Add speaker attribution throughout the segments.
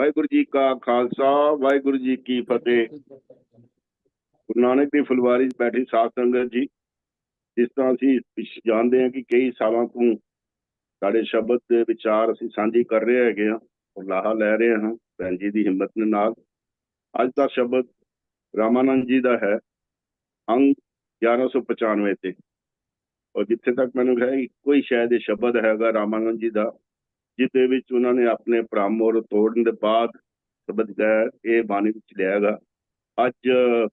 Speaker 1: ਵਾਹਿਗੁਰੂ ਜੀ ਕਾ ਖਾਲਸਾ, ਵਾਹਿਗੁਰੂ ਜੀ ਕੀ ਫਤਿਹ। ਗੁਰੂ ਨਾਨਕ ਦੀ ਫੁਲਵਾਰੀ 'ਚ ਬੈਠੀ ਸਾਧ ਸੰਗਤ ਜੀ, ਜਿਸ ਤਰ੍ਹਾਂ ਅਸੀਂ ਜਾਣਦੇ ਹਾਂ ਕਿ ਕਈ ਸਾਲਾਂ ਤੋਂ ਸਾਡੇ ਸ਼ਬਦ ਦੇ ਵਿਚਾਰ ਅਸੀਂ ਸਾਂਝੀ ਕਰ ਰਹੇ ਹੈਗੇ ਆ ਔਰ ਲਾਹਾ ਲੈ ਰਹੇ ਹਾਂ, ਭੈਣ ਜੀ ਦੀ ਹਿੰਮਤ ਦੇ ਨਾਲ। ਅੱਜ ਦਾ ਸ਼ਬਦ ਰਾਮਾਨੰਦ ਜੀ ਦਾ ਹੈ, ਅੰਗ 1195 ਤੇ। ਔਰ ਜਿੱਥੇ ਤੱਕ ਮੈਨੂੰ ਹੈ, ਇੱਕੋ ਹੀ ਸ਼ਾਇਦ ਇਹ ਸ਼ਬਦ ਹੈਗਾ ਰਾਮਾਨੰਦ ਜੀ ਦਾ। ਜਿਹਦੇ ਵਿੱਚ ਉਹਨਾਂ ਨੇ ਆਪਣੇ ਭ੍ਰਮੋਰ ਤੋੜਨ ਦੇ ਬਾਅਦ ਸ਼ਬਦ ਗਾਇਆ ਇਹ ਬਾਣੀ ਵਿੱਚ ਲਿਆਗਾ ਅੱਜ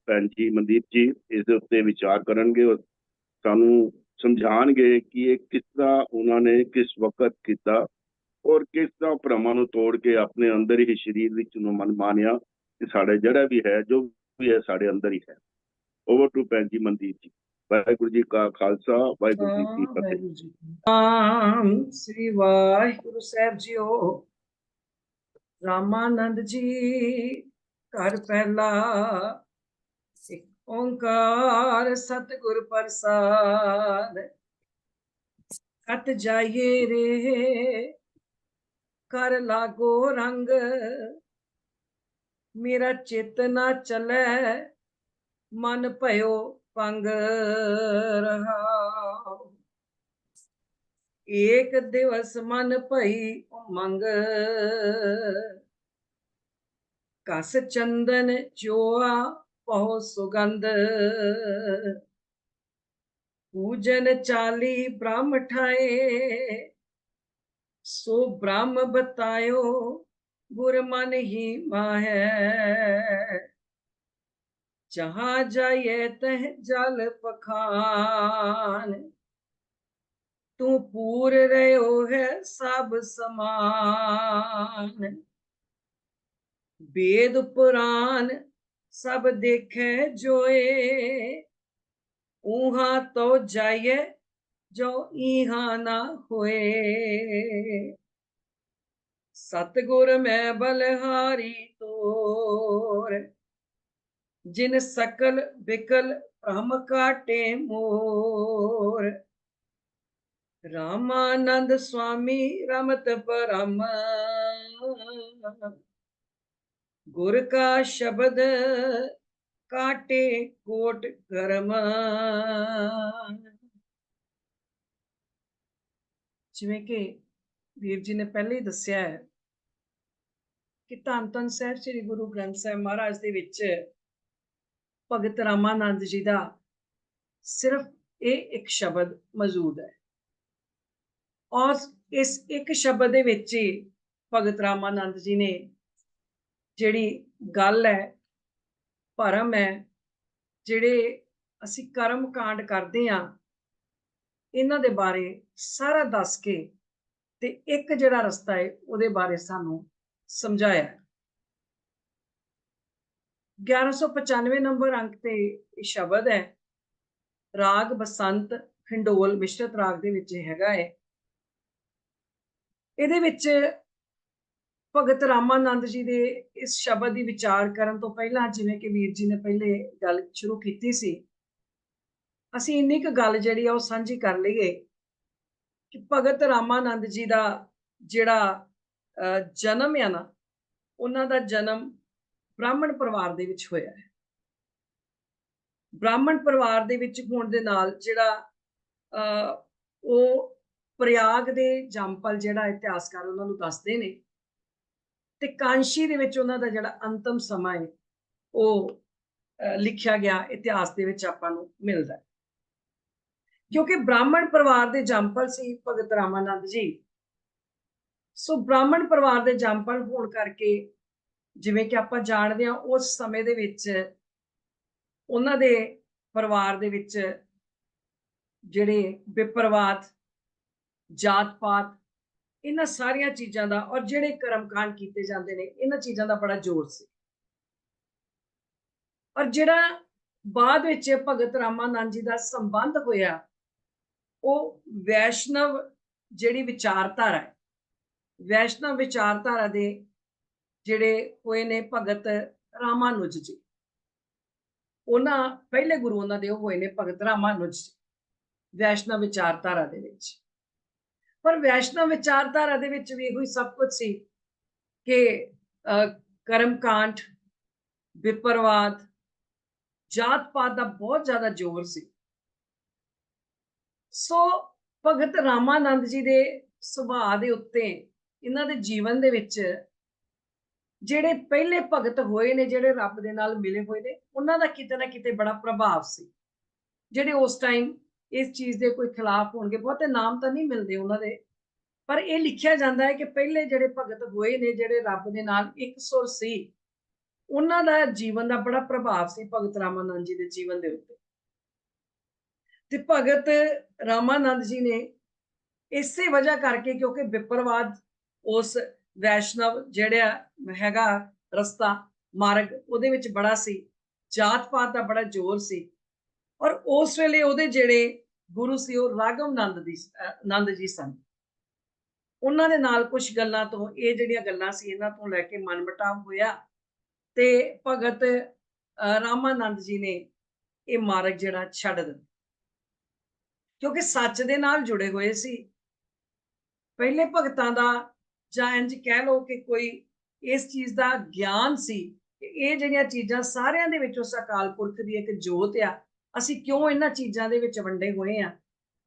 Speaker 1: ਭੈਣ ਜੀ ਮਨਦੀਪ ਜੀ ਇਸ ਦੇ ਉੱਤੇ ਵਿਚਾਰ ਕਰਨਗੇ ਔਰ ਸਾਨੂੰ ਸਮਝਾਣਗੇ ਕਿ ਇਹ ਕਿਸ ਤਰ੍ਹਾਂ ਉਹਨਾਂ ਨੇ ਕਿਸ ਵਕਤ ਕੀਤਾ ਔਰ ਕਿਸ ਤਰ੍ਹਾਂ ਭਰਮਾਂ ਨੂੰ ਤੋੜ ਕੇ ਆਪਣੇ ਅੰਦਰ ਹੀ ਸਰੀਰ ਵਿੱਚ ਨੂੰ ਮਨ ਮਾਨਿਆ ਕਿ ਸਾਡੇ ਜਿਹੜਾ ਵੀ ਹੈ, ਜੋ ਵੀ ਹੈ, ਸਾਡੇ ਅੰਦਰ ਹੀ ਹੈ। ਓਵਰ ਟੂ ਭੈਣ ਜੀ ਮਨਦੀਪ ਜੀ। ਵਾਹਿਗੁਰੂ ਜੀ ਕਾ ਖਾਲਸਾ ਵਾਹਿਗੁਰੂ ਜੀ ਕੀ ਫਤਿਹ।
Speaker 2: ਨਾਮ। ਸ੍ਰੀ ਵਾਹਿਗੁਰੂ ਸਾਹਿਬ ਜੀਓ। ਰਾਮਾਨੰਦ ਜੀ ਘਰ ਪਹਿਲਾ। ਇੱਕ ਓੰਕਾਰ ਸਤਿਗੁਰ ਪ੍ਰਸਾਦ। ਕਤ ਜਾਈਏ ਰੇ ਕਰ ਲਾਗੋ ਰੰਗ। ਮੇਰਾ ਚਿਤ ਨਾ ਚਲੇ ਮਨ ਭਇਓ ਪੰਗ ਰਹਾ ਏਕ ਦਿਵਸ ਮਨ ਭਈ ਉਮੰਗ। ਕਸ ਚੰਦਨ ਚੋਆ ਬਹੁ ਸੁਗੰਧ। ਪੂਜਨ ਚਾਲੀ ਬ੍ਰਹਮ ਠਾਏ। ਸੋ ਬ੍ਰਹਮ ਬਤਾਇਓ ਗੁਰ ਮਨ ਹੀ ਮਾਹੈ। ਜਹਾਂ ਜਾਈਏ ਤਹ ਜਲ ਪਖਾਨ। ਤੂੰ ਪੂਰ ਰਿਓ ਹੈ ਸਭ ਸਮਾਨ। ਵੇਦ ਪੁਰਾਨ ਸਭ ਦੇਖੇ ਜੋਏ। ਉਹਾਂ ਤੋ ਜਾਈਏ ਜੋ ਇਹਾਂ ਨਾ ਹੋਏ। ਸਤਗੁਰ ਮੈਂ ਬਲਹਾਰੀ ਤੋਰ। ਜਿਨ ਸਕਲ ਬਿਕਲ ਭ੍ਰਮ ਕਾਟੇ ਮੋਰ। ਰਾਮਾਨੰਦ ਸੁਆਮੀ ਰਮਤ ਪਰਮ। ਗੁਰ ਕਾ ਸ਼ਬਦ ਕਾਟੇ ਕੋਟ ਕਰਮ। ਜਿਵੇਂ ਕਿ ਵੀਰ ਜੀ ਨੇ ਪਹਿਲੇ ਹੀ ਦੱਸਿਆ ਹੈ ਕਿ ਧੰਨ ਧੰਨ ਸਾਹਿਬ ਸ੍ਰੀ ਗੁਰੂ ਗ੍ਰੰਥ ਸਾਹਿਬ ਮਹਾਰਾਜ ਦੇ ਵਿੱਚ ਭਗਤ ਰਾਮਾਨੰਦ ਜੀ ਦਾ ਸਿਰਫ ਇਹ ਇੱਕ ਸ਼ਬਦ ਮੌਜੂਦ ਹੈ। ਔਰ ਇਸ ਇੱਕ ਸ਼ਬਦ ਦੇ ਵਿੱਚ ਹੀ ਭਗਤ ਰਾਮਾਨੰਦ ਜੀ ਨੇ ਜਿਹੜੀ ਗੱਲ ਹੈ, ਭਰਮ ਹੈ, ਜਿਹੜੇ ਅਸੀਂ ਕਰਮ ਕਾਂਡ ਕਰਦੇ ਆ ਇਹਨਾਂ ਦੇ ਬਾਰੇ ਸਾਰਾ ਦੱਸ ਕੇ ਤੇ ਇੱਕ ਜਿਹੜਾ ਰਸਤਾ ਹੈ ਉਹਦੇ ਬਾਰੇ ਸਾਨੂੰ ਸਮਝਾਇਆ। 1195 ਨੰਬਰ ਅੰਕ ਤੇ ਇਹ ਸ਼ਬਦ ਹੈ। ਰਾਗ ਬਸੰਤ ਖੰਡੋਲ ਮਿਸ਼ਰਤ ਰਾਗ ਦੇ ਵਿੱਚ ਹੈਗਾ ਹੈ ਇਹਦੇ ਵਿੱਚ ਭਗਤ ਰਾਮਾਨੰਦ ਜੀ ਦੇ ਇਸ ਸ਼ਬਦ ਦੀ ਵਿਚਾਰ ਕਰਨ ਤੋਂ ਪਹਿਲਾਂ, ਜਿਵੇਂ ਕਿ ਵੀਰ ਜੀ ਨੇ ਪਹਿਲੇ ਗੱਲ ਸ਼ੁਰੂ ਕੀਤੀ ਸੀ, ਅਸੀਂ ਇੰਨੀ ਕੁ ਗੱਲ ਜਿਹੜੀ ਆ ਉਹ ਸਾਂਝੀ ਕਰ ਲਈਏ ਕਿ ਭਗਤ ਰਾਮਾਨੰਦ ਜੀ ਦਾ ਜਿਹੜਾ ਜਨਮ ਆ ਨਾ, ਉਹਨਾਂ ਦਾ ਜਨਮ ਬ੍ਰਾਹਮਣ ਪਰਿਵਾਰ ਦੇ ਵਿੱਚ ਹੋਇਆ ਹੈ। ਬ੍ਰਾਹਮਣ ਪਰਿਵਾਰ ਦੇ ਵਿੱਚ ਹੋਣ ਦੇ ਨਾਲ ਜਿਹੜਾ ਉਹ ਪ੍ਰਯਾਗ ਦੇ ਜੰਪਲ ਜਿਹੜਾ ਇਤਿਹਾਸਕਾਰ ਉਹਨਾਂ ਨੂੰ ਦੱਸਦੇ ਨੇ ਤੇ ਕਾਂਸ਼ੀ ਦੇ ਵਿੱਚ ਉਹਨਾਂ ਦਾ ਜਿਹੜਾ ਅੰਤਮ ਸਮਾਂ ਹੈ, ਉਹ ਲਿਖਿਆ ਗਿਆ ਇਤਿਹਾਸ ਦੇ ਵਿੱਚ ਆਪਾਂ ਨੂੰ ਮਿਲਦਾ ਹੈ। ਕਿਉਂਕਿ ਬ੍ਰਾਹਮਣ ਪਰਿਵਾਰ ਦੇ ਜੰਪਲ ਸੀ ਭਗਤ ਰਾਮਾਨੰਦ ਜੀ। ਸੋ ਬ੍ਰਾਹਮਣ ਪਰਿਵਾਰ ਦੇ ਜੰਪਲ ਹੋਣ ਕਰਕੇ ਜਿਵੇਂ ਕਿ ਆਪਾਂ ਜਾਣਦੇ ਹਾਂ ਉਸ ਸਮੇਂ ਦੇ ਵਿੱਚ ਉਹਨਾਂ ਦੇ ਪਰਿਵਾਰ ਦੇ ਵਿੱਚ ਜਿਹੜੇ ਵਿਪਰਵਾਦ ਜਾਤ ਪਾਤ ਇਹਨਾਂ ਸਾਰੀਆਂ ਚੀਜ਼ਾਂ ਦਾ ਔਰ ਜਿਹੜੇ ਕਰਮਕਾਂਡ ਕੀਤੇ ਜਾਂਦੇ ਨੇ, ਇਹਨਾਂ ਚੀਜ਼ਾਂ ਦਾ ਬੜਾ ਜ਼ੋਰ ਸੀ। ਔਰ ਜਿਹੜਾ ਬਾਅਦ ਵਿੱਚ ਭਗਤ ਰਾਮਾਨੰਦ ਜੀ ਦਾ ਸੰਬੰਧ ਹੋਇਆ, ਉਹ ਵੈਸ਼ਨਵ ਜਿਹੜੀ ਵਿਚਾਰਧਾਰਾ ਹੈ, ਵੈਸ਼ਨਵ ਵਿਚਾਰਧਾਰਾ ਦੇ ਜਿਹੜੇ ਹੋਏ ਨੇ ਭਗਤ ਰਾਮਾਨੁਜ ਜੀ। ਉਹਨਾਂ ਪਹਿਲੇ ਗੁਰੂ ਉਹਨਾਂ ਦੇ ਉਹ ਹੋਏ ਨੇ ਭਗਤ ਰਾਮਾਨੁਜ ਜੀ ਵੈਸ਼ਨਵ ਵਿਚਾਰਧਾਰਾ ਦੇ ਵਿੱਚ। ਪਰ ਵੈਸ਼ਨਵ ਵਿਚਾਰਧਾਰਾ ਦੇ ਵਿੱਚ ਵੀ ਇਹੋ ਹੀ ਸਭ ਕੁਝ ਸੀ ਕਿ ਅਹ, ਕਰਮਕਾਂਡ ਵਿਪਰਵਾਦ ਜਾਤ ਪਾਤ ਦਾ ਬਹੁਤ ਜ਼ਿਆਦਾ ਜ਼ੋਰ ਸੀ। ਸੋ ਭਗਤ ਰਾਮਾਨੰਦ ਜੀ ਦੇ ਸੁਭਾਅ ਦੇ ਉੱਤੇ ਇਹਨਾਂ ਦੇ ਜੀਵਨ ਦੇ ਵਿੱਚ ਜਿਹੜੇ ਪਹਿਲੇ ਭਗਤ ਹੋਏ ਨੇ, ਜਿਹੜੇ ਰੱਬ ਦੇ ਨਾਲ ਮਿਲੇ ਹੋਏ ਨੇ, ਉਹਨਾਂ ਦਾ ਕਿਤੇ ਨਾ ਕਿਤੇ ਬੜਾ ਪ੍ਰਭਾਵ ਸੀ। ਜਿਹੜੇ ਉਸ ਟਾਈਮ ਇਸ ਚੀਜ਼ ਦੇ ਕੋਈ ਖਿਲਾਫ ਹੋਣਗੇ, ਬਹੁਤੇ ਨਾਮ ਤਾਂ ਨਹੀਂ ਮਿਲਦੇ ਉਹਨਾਂ ਦੇ। ਪਰ ਇਹ ਲਿਖਿਆ ਜਾਂਦਾ ਹੈ ਕਿ ਪਹਿਲੇ ਜਿਹੜੇ ਭਗਤ ਹੋਏ ਨੇ, ਜਿਹੜੇ ਰੱਬ ਦੇ ਨਾਲ ਇੱਕ ਸੁਰ ਸੀ, ਉਹਨਾਂ ਦਾ ਜੀਵਨ ਦਾ ਬੜਾ ਪ੍ਰਭਾਵ ਸੀ ਭਗਤ ਰਾਮਾਨੰਦ ਜੀ ਦੇ ਜੀਵਨ ਦੇ ਉੱਤੇ। ਤੇ ਭਗਤ ਰਾਮਾਨੰਦ ਜੀ ਨੇ ਇਸੇ ਵਜ੍ਹਾ ਕਰਕੇ ਕਿਉਂਕਿ ਵਿਪਰਵਾਦ ਉਸ ਵੈਸ਼ਨਵ ਜਿਹੜਾ ਹੈਗਾ ਰਸਤਾ ਮਾਰਗ ਉਹਦੇ ਵਿੱਚ ਬੜਾ ਸੀ। ਜਾਤ ਪਾਤ ਦਾ ਬੜਾ ਜ਼ੋਰ ਸੀ। ਔਰ ਉਸ ਵੇਲੇ ਉਹਦੇ ਜਿਹੜੇ ਗੁਰੂ ਸੀ ਉਹ ਰਾਗਵ ਨੰਦ ਦੀ ਅਹ ਨੰਦ ਜੀ ਸਨ। ਉਹਨਾਂ ਦੇ ਨਾਲ ਕੁਝ ਗੱਲਾਂ ਤੋਂ ਇਹ ਜਿਹੜੀਆਂ ਗੱਲਾਂ ਸੀ ਇਹਨਾਂ ਤੋਂ ਲੈ ਕੇ ਮਨਮਟਾਵ ਹੋਇਆ ਤੇ ਭਗਤ ਅਹ, ਰਾਮਾਨੰਦ ਜੀ ਨੇ ਇਹ ਮਾਰਗ ਜਿਹੜਾ ਛੱਡ ਦਿੱਤਾ। ਕਿਉਂਕਿ ਸੱਚ ਦੇ ਨਾਲ ਜੁੜੇ ਹੋਏ ਸੀ। ਪਹਿਲੇ ਭਗਤਾਂ ਦਾ ਜਾਂ ਇੰਜ ਕਹਿ ਲਓ ਕਿ ਕੋਈ ਇਸ ਚੀਜ਼ ਦਾ ਗਿਆਨ ਸੀ ਕਿ ਇਹ ਜਿਹੜੀਆਂ ਚੀਜ਼ਾਂ ਸਾਰਿਆਂ ਦੇ ਵਿੱਚ ਉਸ ਅਕਾਲ ਪੁਰਖ ਦੀ ਇੱਕ ਜੋਤ ਆ, ਅਸੀਂ ਕਿਉਂ ਇਹਨਾਂ ਚੀਜ਼ਾਂ ਦੇ ਵਿੱਚ ਵੰਡੇ ਹੋਏ ਆ?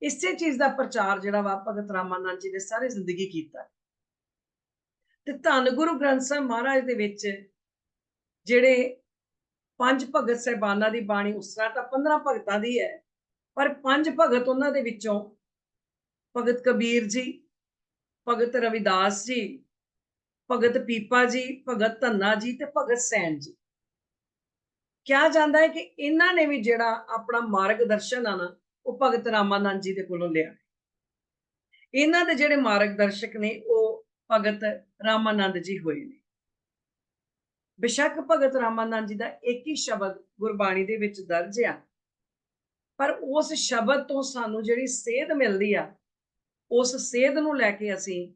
Speaker 2: ਇਸੇ ਚੀਜ਼ ਦਾ ਪ੍ਰਚਾਰ ਜਿਹੜਾ ਵਾ ਭਗਤ ਰਾਮਾਨੰਦ ਜੀ ਨੇ ਸਾਰੀ ਜ਼ਿੰਦਗੀ ਕੀਤਾ। ਤੇ ਧੰਨ ਗੁਰੂ ਗ੍ਰੰਥ ਸਾਹਿਬ ਮਹਾਰਾਜ ਦੇ ਵਿੱਚ ਜਿਹੜੇ ਪੰਜ ਭਗਤ ਸਹਿਬਾਨਾਂ ਦੀ ਬਾਣੀ ਉਸ ਤਰ੍ਹਾਂ ਤਾਂ 15 ਭਗਤਾਂ ਦੀ ਹੈ, ਪਰ ਪੰਜ ਭਗਤ ਉਹਨਾਂ ਦੇ ਵਿੱਚੋਂ ਭਗਤ ਕਬੀਰ ਜੀ ਭਗਤ ਰਵਿਦਾਸ ਜੀ, ਭਗਤ ਪੀਪਾ ਜੀ, ਭਗਤ ਧੰਨਾ ਜੀ ਤੇ ਭਗਤ ਸੈਨ ਜੀ। ਕਿਹਾ ਜਾਂਦਾ ਹੈ ਕਿ ਇਹਨਾਂ ਨੇ ਵੀ ਜਿਹੜਾ ਆਪਣਾ ਮਾਰਗਦਰਸ਼ਨ ਆ ਨਾ, ਉਹ ਭਗਤ ਰਾਮਾਨੰਦ ਜੀ ਦੇ ਕੋਲੋਂ ਲਿਆ। ਇਹਨਾਂ ਦੇ ਜਿਹੜੇ ਮਾਰਗਦਰਸ਼ਕ ਨੇ, ਉਹ ਭਗਤ ਰਾਮਾਨੰਦ ਜੀ ਹੋਏ ਨੇ। ਬਿਸ਼ੱਕ ਭਗਤ ਰਾਮਾਨੰਦ ਜੀ ਦਾ ਇੱਕ ਹੀ ਸ਼ਬਦ ਗੁਰਬਾਣੀ ਦੇ ਵਿੱਚ ਦਰਜ ਆ। ਪਰ ਉਸ ਸ਼ਬਦ ਤੋਂ ਸਾਨੂੰ ਜਿਹੜੀ ਸੇਧ ਮਿਲਦੀ ਆ ਉਸ ਸੇਧ ਨੂੰ ਲੈ ਕੇ ਅਸੀਂ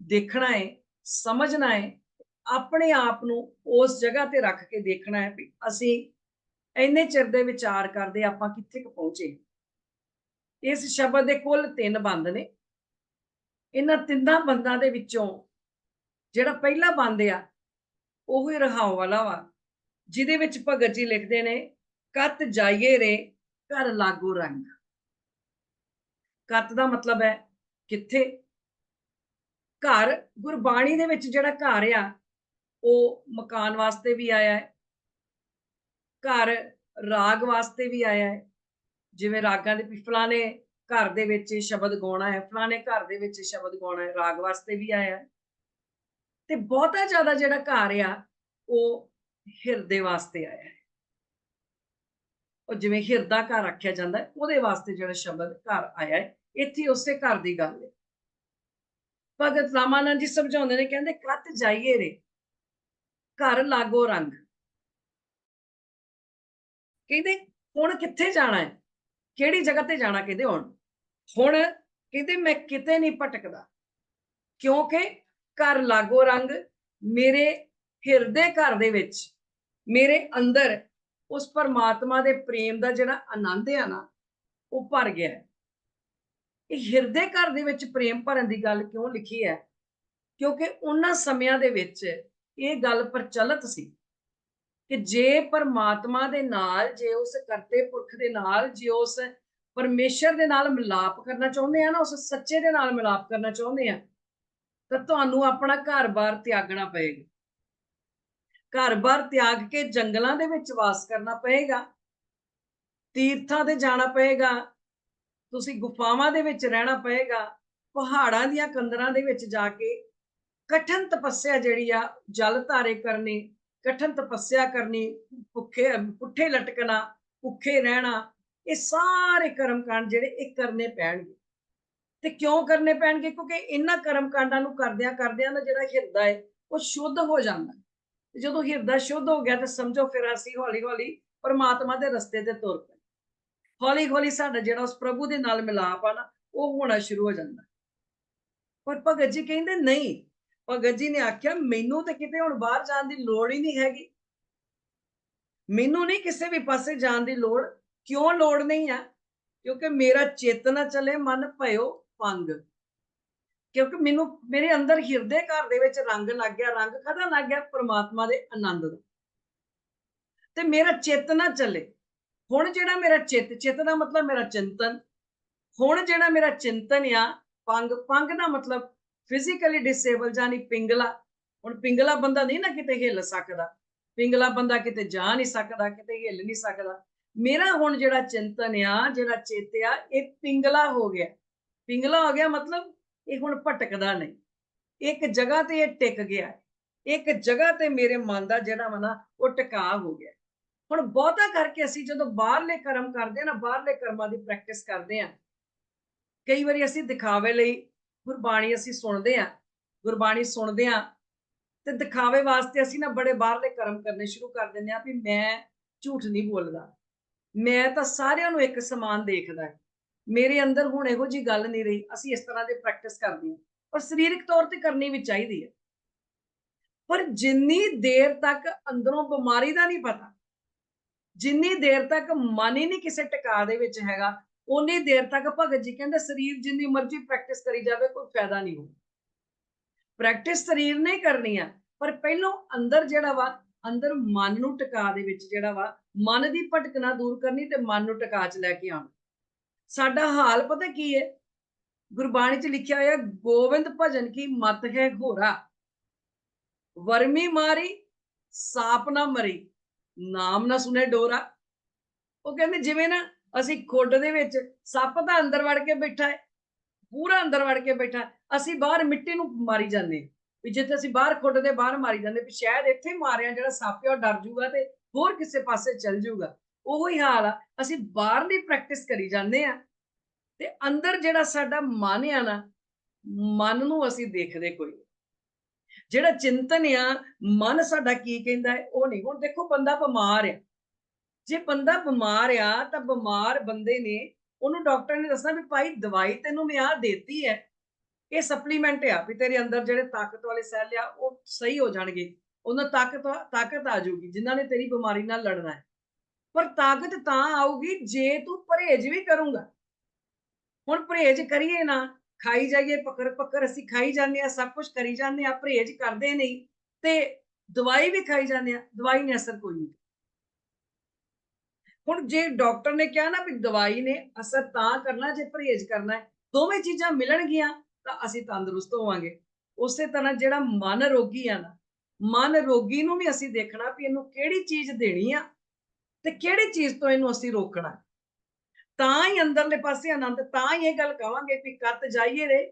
Speaker 2: ਦੇਖਣਾ ਹੈ ਸਮਝਣਾ ਹੈ ਆਪਣੇ ਆਪ ਨੂੰ ਉਸ ਜਗ੍ਹਾ ਤੇ ਰੱਖ ਕੇ ਦੇਖਣਾ ਹੈ ਵੀ ਅਸੀਂ ਇੰਨੇ ਚਿਰ ਦੇ ਵਿਚਾਰ ਕਰਦੇ ਆਪਾਂ ਕਿੱਥੇ ਕੁ ਪਹੁੰਚੇ। ਇਸ ਸ਼ਬਦ ਦੇ ਕੁੱਲ ਤਿੰਨ ਬੰਦ ਨੇ। ਇਹਨਾਂ ਤਿੰਨਾਂ ਬੰਦਾਂ ਦੇ ਵਿੱਚੋਂ ਜਿਹੜਾ ਪਹਿਲਾ ਬੰਦ ਆ, ਉਹ ਹੀ ਰਹਾਉ ਵਾਲਾ ਵਾ, ਜਿਹਦੇ ਵਿੱਚ ਭਗਤ ਜੀ ਲਿਖਦੇ ਨੇ, ਕਤ ਜਾਈਏ ਰੇ, ਘਰ ਲਾਗੂ ਰੰਗ। ਕਤ ਦਾ ਮਤਲਬ ਹੈ ਕਿੱਥੇ? ਘਰ, ਗੁਰਬਾਣੀ ਦੇ ਵਿੱਚ ਜਿਹੜਾ ਘਰ ਆ, ਉਹ ਮਕਾਨ ਵਾਸਤੇ ਵੀ ਆਇਆ ਹੈ। ਘਰ ਰਾਗ ਵਾਸਤੇ ਵੀ ਆਇਆ ਹੈ। ਜਿਵੇਂ ਰਾਗਾਂ ਦੇ ਵੀ, ਫਲਾਣੇ ਘਰ ਦੇ ਵਿੱਚ ਸ਼ਬਦ ਗਾਉਣਾ ਹੈ, ਫਲਾਣੇ ਘਰ ਦੇ ਵਿੱਚ ਸ਼ਬਦ ਗਾਉਣਾ ਹੈ, ਰਾਗ ਵਾਸਤੇ ਵੀ ਆਇਆ ਹੈ। ਤੇ ਬਹੁਤਾ ਜ਼ਿਆਦਾ ਜਿਹੜਾ ਘਰ ਆ, ਉਹ ਹਿਰਦੇ ਵਾਸਤੇ ਆਇਆ ਹੈ। ਉਹ ਜਿਵੇਂ ਹਿਰਦਾ ਘਰ ਆਖਿਆ ਜਾਂਦਾ ਉਹਦੇ ਵਾਸਤੇ ਜਿਹੜਾ ਸ਼ਬਦ ਘਰ ਆਇਆ ਹੈ। ਇੱਥੇ ਉਸੇ ਘਰ ਦੀ ਗੱਲ ਹੈ। ਭਗਤ ਰਾਮਾਨੰਦ ਜੀ ਸਮਝਾਉਂਦੇ ਨੇ, ਕਹਿੰਦੇ ਕੱਤ ਜਾਈਏ ਰੇ, ਘਰ ਲਾਗੋ ਰੰਗ। ਕਹਿੰਦੇ ਹੁਣ ਕਿੱਥੇ ਜਾਣਾ ਹੈ? ਕਿਹੜੀ ਜਗ੍ਹਾ ਤੇ ਜਾਣਾ ਕਹਿੰਦੇ ਹੁਣ? ਹੁਣ ਕਹਿੰਦੇ ਮੈਂ ਕਿਤੇ ਨਹੀਂ ਭਟਕਦਾ, ਕਿਉਂਕਿ ਘਰ ਲਾਗੋ ਰੰਗ ਮੇਰੇ ਹਿਰਦੇ ਘਰ ਦੇ ਵਿੱਚ, ਮੇਰੇ ਅੰਦਰ ਉਸ ਪਰਮਾਤਮਾ ਦੇ ਪ੍ਰੇਮ ਦਾ ਜਿਹੜਾ ਆਨੰਦ ਆ ਨਾ, ਉਹ ਭਰ ਗਿਆ ਹੈ। ਇਹ ਹਿਰਦੇ ਘਰ ਦੇ ਵਿੱਚ ਪ੍ਰੇਮ ਭਰਨ ਦੀ ਗੱਲ ਕਿਉਂ ਲਿਖੀ ਹੈ? ਕਿਉਂਕਿ ਉਹਨਾਂ ਸਮਿਆਂ ਦੇ ਵਿੱਚ ਇਹ ਗੱਲ ਪ੍ਰਚਲਿਤ ਸੀ ਕਿ ਜੇ ਪਰਮਾਤਮਾ ਦੇ ਨਾਲ, ਜੇ ਉਸ ਕਰਤੇ ਪੁਰਖ ਦੇ ਨਾਲ, ਜੇ ਉਸ ਪਰਮੇਸ਼ਰ ਦੇ ਨਾਲ ਮਿਲਾਪ ਕਰਨਾ ਚਾਹੁੰਦੇ ਆ ਨਾ, ਉਸ ਸੱਚੇ ਦੇ ਨਾਲ ਮਿਲਾਪ ਕਰਨਾ ਚਾਹੁੰਦੇ ਆ, ਤਾਂ ਤੁਹਾਨੂੰ ਆਪਣਾ ਘਰ-ਬਾਰ ਤਿਆਗਣਾ ਪਏਗਾ। ਘਰ-ਬਾਰ ਤਿਆਗ ਕੇ ਜੰਗਲਾਂ ਦੇ ਵਿੱਚ ਵਾਸ ਕਰਨਾ ਪਏਗਾ, ਤੀਰਥਾਂ ਤੇ ਜਾਣਾ ਪਏਗਾ ਤੁਸੀਂ ਗੁਫਾਵਾਂ ਦੇ ਵਿੱਚ ਰਹਿਣਾ ਪਏਗਾ, ਪਹਾੜਾਂ ਦੀਆਂ ਕੰਦਰਾਂ ਦੇ ਵਿੱਚ ਜਾ ਕੇ ਕਠਨ ਤਪੱਸਿਆ ਜਿਹੜੀ ਆ, ਜਲ ਧਾਰੇ ਕਰਨੇ, ਕਠਨ ਤਪੱਸਿਆ ਕਰਨੀ, ਭੁੱਖੇ, ਪੁੱਠੇ ਲਟਕਣਾ, ਭੁੱਖੇ ਰਹਿਣਾ, ਇਹ ਸਾਰੇ ਕਰਮ ਕਾਂਡ ਜਿਹੜੇ ਇਹ ਕਰਨੇ ਪੈਣਗੇ। ਤੇ ਕਿਉਂ ਕਰਨੇ ਪੈਣਗੇ? ਕਿਉਂਕਿ ਇਹਨਾਂ ਕਰਮ ਕਾਂਡਾਂ ਨੂੰ ਕਰਦਿਆਂ ਕਰਦਿਆਂ ਦਾ ਜਿਹੜਾ ਹਿਰਦਾ ਹੈ ਉਹ ਸ਼ੁੱਧ ਹੋ ਜਾਂਦਾ। ਹੈ ਜਦੋਂ ਹਿਰਦਾ ਸ਼ੁੱਧ ਹੋ ਗਿਆ ਤਾਂ ਸਮਝੋ ਫਿਰ ਅਸੀਂ ਹੌਲੀ ਹੌਲੀ ਪਰਮਾਤਮਾ ਦੇ ਰਸਤੇ ਤੇ ਤੁਰ ਪਏ। ਹੌਲੀ ਹੌਲੀ ਸਾਡਾ ਜਿਹੜਾ ਉਸ ਪ੍ਰਭੂ ਦੇ ਨਾਲ ਮਿਲਾਪ ਆ ਨਾ, ਉਹ ਹੋਣਾ ਸ਼ੁਰੂ ਹੋ ਜਾਂਦਾ। ਪਰ ਭਗਤ ਜੀ ਕਹਿੰਦੇ ਨਹੀਂ। ਭਗਤ ਜੀ ਨੇ ਆਖਿਆ, ਮੈਨੂੰ ਤਾਂ ਕਿਤੇ ਹੁਣ ਬਾਹਰ ਜਾਣ ਦੀ ਲੋੜ ਹੀ ਨਹੀਂ ਹੈਗੀ। ਮੈਨੂੰ ਨਹੀਂ ਕਿਸੇ ਵੀ ਪਾਸੇ ਜਾਣ ਦੀ ਲੋੜ। ਕਿਉਂ ਲੋੜ ਨਹੀਂ ਆ? ਕਿਉਂਕਿ ਮੇਰਾ ਚੇਤਨਾ ਚੱਲੇ, ਮਨ ਭਇਓ ਪੰਗ ਕਿਉਂਕਿ ਮੈਨੂੰ, ਮੇਰੇ ਅੰਦਰ ਹਿਰਦੇ ਘਰ ਦੇ ਵਿੱਚ ਰੰਗ ਲੱਗ ਗਿਆ, ਰੰਗ ਕਦਾ ਲੱਗ ਗਿਆ? ਪ੍ਰਮਾਤਮਾ ਦੇ ਆਨੰਦ ਦਾ। ਤੇ ਮੇਰਾ ਚੇਤਨਾ ਨਾ ਚੱਲੇ। ਹੁਣ ਜਿਹੜਾ ਮੇਰਾ ਚਿੱਤ ਚਿੱਤ ਦਾ ਮਤਲਬ ਮੇਰਾ ਚਿੰਤਨ, ਹੁਣ ਜਿਹੜਾ ਮੇਰਾ ਚਿੰਤਨ ਆ, ਪੰਗ ਪੰਗ ਦਾ ਮਤਲਬ ਫਿਜ਼ੀਕਲੀ ਡਿਸੇਬਲ ਜਾਨੀ ਪਿੰਗਲਾ, ਹੁਣ ਪਿੰਗਲਾ ਬੰਦਾ ਨਹੀਂ ਨਾ ਕਿਤੇ ਹਿੱਲ ਸਕਦਾ, ਪਿੰਗਲਾ ਬੰਦਾ ਕਿਤੇ ਜਾ ਨਹੀਂ ਸਕਦਾ, ਕਿਤੇ ਹਿੱਲ ਨਹੀਂ ਸਕਦਾ। ਮੇਰਾ ਹੁਣ ਜਿਹੜਾ ਚਿੰਤਨ ਆ, ਜਿਹੜਾ ਚਿੱਤ ਆ, ਇਹ ਪਿੰਗਲਾ ਹੋ ਗਿਆ। ਪਿੰਗਲਾ ਹੋ ਗਿਆ ਮਤਲਬ ਇਹ ਹੁਣ ਭਟਕਦਾ ਨਹੀਂ। ਇੱਕ ਜਗ੍ਹਾ ਤੇ ਇਹ ਟਿਕ ਗਿਆ। ਇੱਕ ਜਗ੍ਹਾ ਤੇ ਮੇਰੇ ਮਨ ਦਾ ਜਿਹੜਾ ਵਾ ਨਾ, ਉਹ ਟਿਕਾ ਹੋ ਗਿਆ। ਹੁਣ ਬਹੁਤਾ ਕਰਕੇ ਅਸੀਂ ਜਦੋਂ ਬਾਹਰਲੇ ਕਰਮ ਕਰਦੇ ਆ ਨਾ, ਬਾਹਰਲੇ ਕਰਮਾਂ ਦੀ ਪ੍ਰੈਕਟਿਸ ਕਰਦੇ ਆ। ਕਈ ਵਾਰੀ ਅਸੀਂ ਦਿਖਾਵੇ ਲਈ ਗੁਰਬਾਣੀ ਅਸੀਂ ਸੁਣਦੇ ਆ, ਗੁਰਬਾਣੀ ਸੁਣਦੇ ਆ, ਤੇ ਦਿਖਾਵੇ ਵਾਸਤੇ ਅਸੀਂ ਨਾ ਬੜੇ ਬਾਹਰਲੇ ਕਰਮ ਕਰਨੇ ਸ਼ੁਰੂ ਕਰ ਦਿੰਦੇ ਆ ਵੀ ਮੈਂ ਝੂਠ ਨਹੀਂ ਬੋਲਦਾ। ਮੈਂ ਤਾਂ ਸਾਰਿਆਂ ਨੂੰ ਇੱਕ ਸਮਾਨ ਦੇਖਦਾ ਮੇਰੇ ਅੰਦਰ ਹੁਣ ਇਹੋ ਜੀ ਗੱਲ ਨਹੀਂ ਰਹੀ, ਅਸੀਂ ਇਸ ਤਰ੍ਹਾਂ ਦੇ ਪ੍ਰੈਕਟਿਸ ਕਰਦੇ ਹਾਂ ਔਰ ਸਰੀਰਕ ਤੌਰ ਤੇ ਕਰਨੀ ਵੀ ਚਾਹੀਦੀ ਹੈ। ਪਰ ਜਿੰਨੀ ਦੇਰ ਤੱਕ ਅੰਦਰੋਂ ਬਿਮਾਰੀ ਦਾ ਨਹੀਂ ਪਤਾ ਜਿੰਨੀ ਦੇਰ ਤੱਕ ਮਨ ਹੀ ਨਹੀਂ ਕਿਸੇ ਟਿਕਾ ਦੇ ਵਿੱਚ ਹੈਗਾ ਉਨੀ ਦੇਰ ਤੱਕ ਭਗਤ ਜੀ ਕਹਿੰਦੇ ਸਰੀਰ ਜਿੰਨੀ ਮਰਜ਼ੀ ਪ੍ਰੈਕਟਿਸ ਕਰੀ ਜਾਵੇ, ਕੋਈ ਫਾਇਦਾ ਨਹੀਂ ਹੋਊ। ਪ੍ਰੈਕਟਿਸ ਸਰੀਰ ਨੇ ਕਰਨੀ ਆ, ਪਰ ਪਹਿਲੋਂ ਅੰਦਰ ਜਿਹੜਾ ਵਾ, ਅੰਦਰ ਮਨ ਨੂੰ ਟਿਕਾ ਦੇ ਵਿੱਚ ਜਿਹੜਾ ਵਾ, ਮਨ ਦੀ ਭਟਕਣਾ ਦੂਰ ਕਰਨੀ ਤੇ ਮਨ ਨੂੰ ਟਿਕਾ 'ਚ ਲੈ ਕੇ ਆਉਣਾ। ਸਾਡਾ ਹਾਲ ਪਤਾ ਕੀ ਹੈ ਗੁਰਬਾਣੀ 'ਚ ਲਿਖਿਆ ਹੋਇਆ ਗੋਬਿੰਦ ਭਜਨ ਕੀ ਮਤ ਹੈ ਘੋਰਾ ਵਰਮੀ ਮਾਰੀ, ਸਾਪ ਨਾ ਮਰੀ। ਨਾਮ ਨਾ ਸੁਨੇ ਡੋਰਾ। ਉਹ ਕਹਿੰਦੇ, ਜਿਵੇਂ ਨਾ ਅਸੀਂ ਖੁੱਡ ਦੇ ਵਿੱਚ ਸੱਪ ਦਾ ਅੰਦਰ ਵੜ ਕੇ ਬੈਠਾ ਹੈ, ਪੂਰਾ ਅੰਦਰ ਵੜ ਕੇ ਬੈਠਾ ਅਸੀਂ ਬਾਹਰ ਮਿੱਟੀ ਨੂੰ ਮਾਰੀ ਜਾਂਦੇ ਵੀ ਜਿੱਥੇ ਅਸੀਂ ਬਾਹਰ ਖੁੱਡ ਦੇ ਬਾਹਰ ਮਾਰੀ ਜਾਂਦੇ ਵੀ ਸ਼ਾਇਦ ਇੱਥੇ ਮਾਰਿਆ ਜਿਹੜਾ ਸੱਪ ਹੈ ਉਹ ਡਰ ਜੂਗਾ ਤੇ ਹੋਰ ਕਿਸੇ ਪਾਸੇ ਚੱਲ ਜੂਗਾ ਉਹੋ ਹੀ ਹਾਲ ਆ, ਅਸੀਂ ਬਾਹਰਲੀ ਪ੍ਰੈਕਟਿਸ ਕਰੀ ਜਾਂਦੇ ਆ ਤੇ ਅੰਦਰ ਜਿਹੜਾ ਸਾਡਾ ਮਨ ਆ ਨਾ, ਮਨ ਨੂੰ ਅਸੀਂ ਦੇਖਦੇ ਕੋਈ ਜਿਹੜਾ ਚਿੰਤਨ ਆ, ਮਨ ਸਾਡਾ ਕੀ ਕਹਿੰਦਾ ਹੈ? ਉਹ ਨਹੀਂ। ਹੁਣ ਦੇਖੋ, ਬੰਦਾ ਬਿਮਾਰ ਆ। ਜੇ ਬੰਦਾ ਬਿਮਾਰ ਆ, ਤਾਂ ਬਿਮਾਰ ਬੰਦੇ ਨੇ, ਉਹਨੂੰ ਡਾਕਟਰ ਨੇ ਦੱਸਣਾ ਵੀ ਭਾਈ ਦਵਾਈ ਤੈਨੂੰ ਮੈਂ ਆ ਦੇਤੀ ਹੈ। ਇਹ ਸਪਲੀਮੈਂਟ ਆ ਵੀ ਤੇਰੇ ਅੰਦਰ ਜਿਹੜੇ ਤਾਕਤ ਵਾਲੇ ਸੈੱਲ ਆ, ਉਹ ਸਹੀ ਹੋ ਜਾਣਗੇ। ਉਹਨਾਂ ਤਾਕਤ ਤਾਕਤ ਆ ਜਾਊਗੀ, ਜਿਨ੍ਹਾਂ ਨੇ ਤੇਰੀ ਬਿਮਾਰੀ ਨਾਲ ਲੜਨਾ ਹੈ। ਪਰ ਤਾਕਤ ਤਾਂ ਆਊਗੀ ਜੇ ਤੂੰ ਪਰਹੇਜ਼ ਵੀ ਕਰੂੰਗਾ। ਹੁਣ ਪਰਹੇਜ਼ ਕਰੀਏ ਨਾ ਖਾਈ ਜਾਈਏ, ਪਕੜ ਪਕੜ ਅਸੀਂ ਖਾਈ ਜਾਂਦੇ ਆ ਸਭ ਕੁਝ ਕਰੀ ਜਾਂਦੇ ਆ ਪਰਹੇਜ਼ ਕਰਦੇ ਨਹੀਂ ਤੇ ਦਵਾਈ ਵੀ ਖਾਈ ਜਾਂਦੇ ਆ ਦਵਾਈ ਨੇ ਅਸਰ ਕੋਈ ਨਹੀਂ। ਹੁਣ ਜੇ ਡਾਕਟਰ ਨੇ ਕਿਹਾ ਨਾ ਵੀ ਦਵਾਈ ਨੇ ਅਸਰ ਤਾਂ ਕਰਨਾ, ਜੇ ਪਰਹੇਜ਼ ਕਰਨਾ ਹੈ, ਦੋਵੇਂ ਚੀਜ਼ਾਂ ਮਿਲਣਗੀਆਂ, ਤਾਂ ਅਸੀਂ ਤੰਦਰੁਸਤ ਹੋਵਾਂਗੇ। ਉਸੇ ਤਰ੍ਹਾਂ ਜਿਹੜਾ ਮਨ ਰੋਗੀ ਆ ਨਾ, ਮਨ ਰੋਗੀ ਨੂੰ ਵੀ ਅਸੀਂ ਦੇਖਣਾ ਵੀ ਇਹਨੂੰ ਕਿਹੜੀ ਚੀਜ਼ ਦੇਣੀ ਆ ਤੇ ਕਿਹੜੀ ਚੀਜ਼ ਤੋਂ ਇਹਨੂੰ ਅਸੀਂ ਰੋਕਣਾ। ਤਾਂ ਹੀ ਅੰਦਰਲੇ ਪਾਸੇ ਆਨੰਦ, ਤਾਂ ਹੀ ਇਹ ਗੱਲ ਕਵਾਂਗੇ ਵੀ ਕੱਤ ਜਾਈਏ ਰੇ।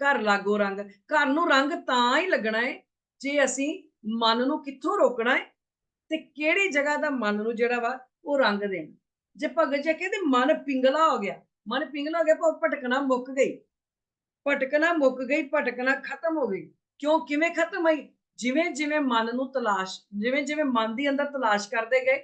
Speaker 2: ਘਰ ਲਾਗੋ ਰੰਗ, ਘਰ ਨੂੰ ਰੰਗ ਤਾਂ ਹੀ ਲੱਗਣਾ ਹੈ ਜੇ ਅਸੀਂ ਮਨ ਨੂੰ ਕਿੱਥੋਂ ਰੋਕਣਾ ਹੈ ਤੇ ਕਿਹੜੀ ਜਗ੍ਹਾ ਦਾ ਮਨ ਨੂੰ ਜਿਹੜਾ ਵਾ ਉਹ ਰੰਗ ਦੇਣਾ। ਜੇ ਭਗਤ ਜੀ ਕਹਿੰਦੇ ਮਨ ਪਿੰਗਲਾ ਹੋ ਗਿਆ, ਮਨ ਪਿੰਗਲਾ ਹੋ ਗਿਆ ਪਰ ਭਟਕਣਾ ਮੁੱਕ ਗਈ, ਭਟਕਣਾ ਮੁੱਕ ਗਈ, ਭਟਕਣਾ ਖਤਮ ਹੋ ਗਈ, ਕਿਉਂ ਕਿਵੇਂ ਖਤਮ ਹੋਈ? ਜਿਵੇਂ ਜਿਵੇਂ ਮਨ ਨੂੰ ਤਲਾਸ਼ ਜਿਵੇਂ ਜਿਵੇਂ ਮਨ ਦੀ ਅੰਦਰ ਤਲਾਸ਼ ਕਰਦੇ ਗਏ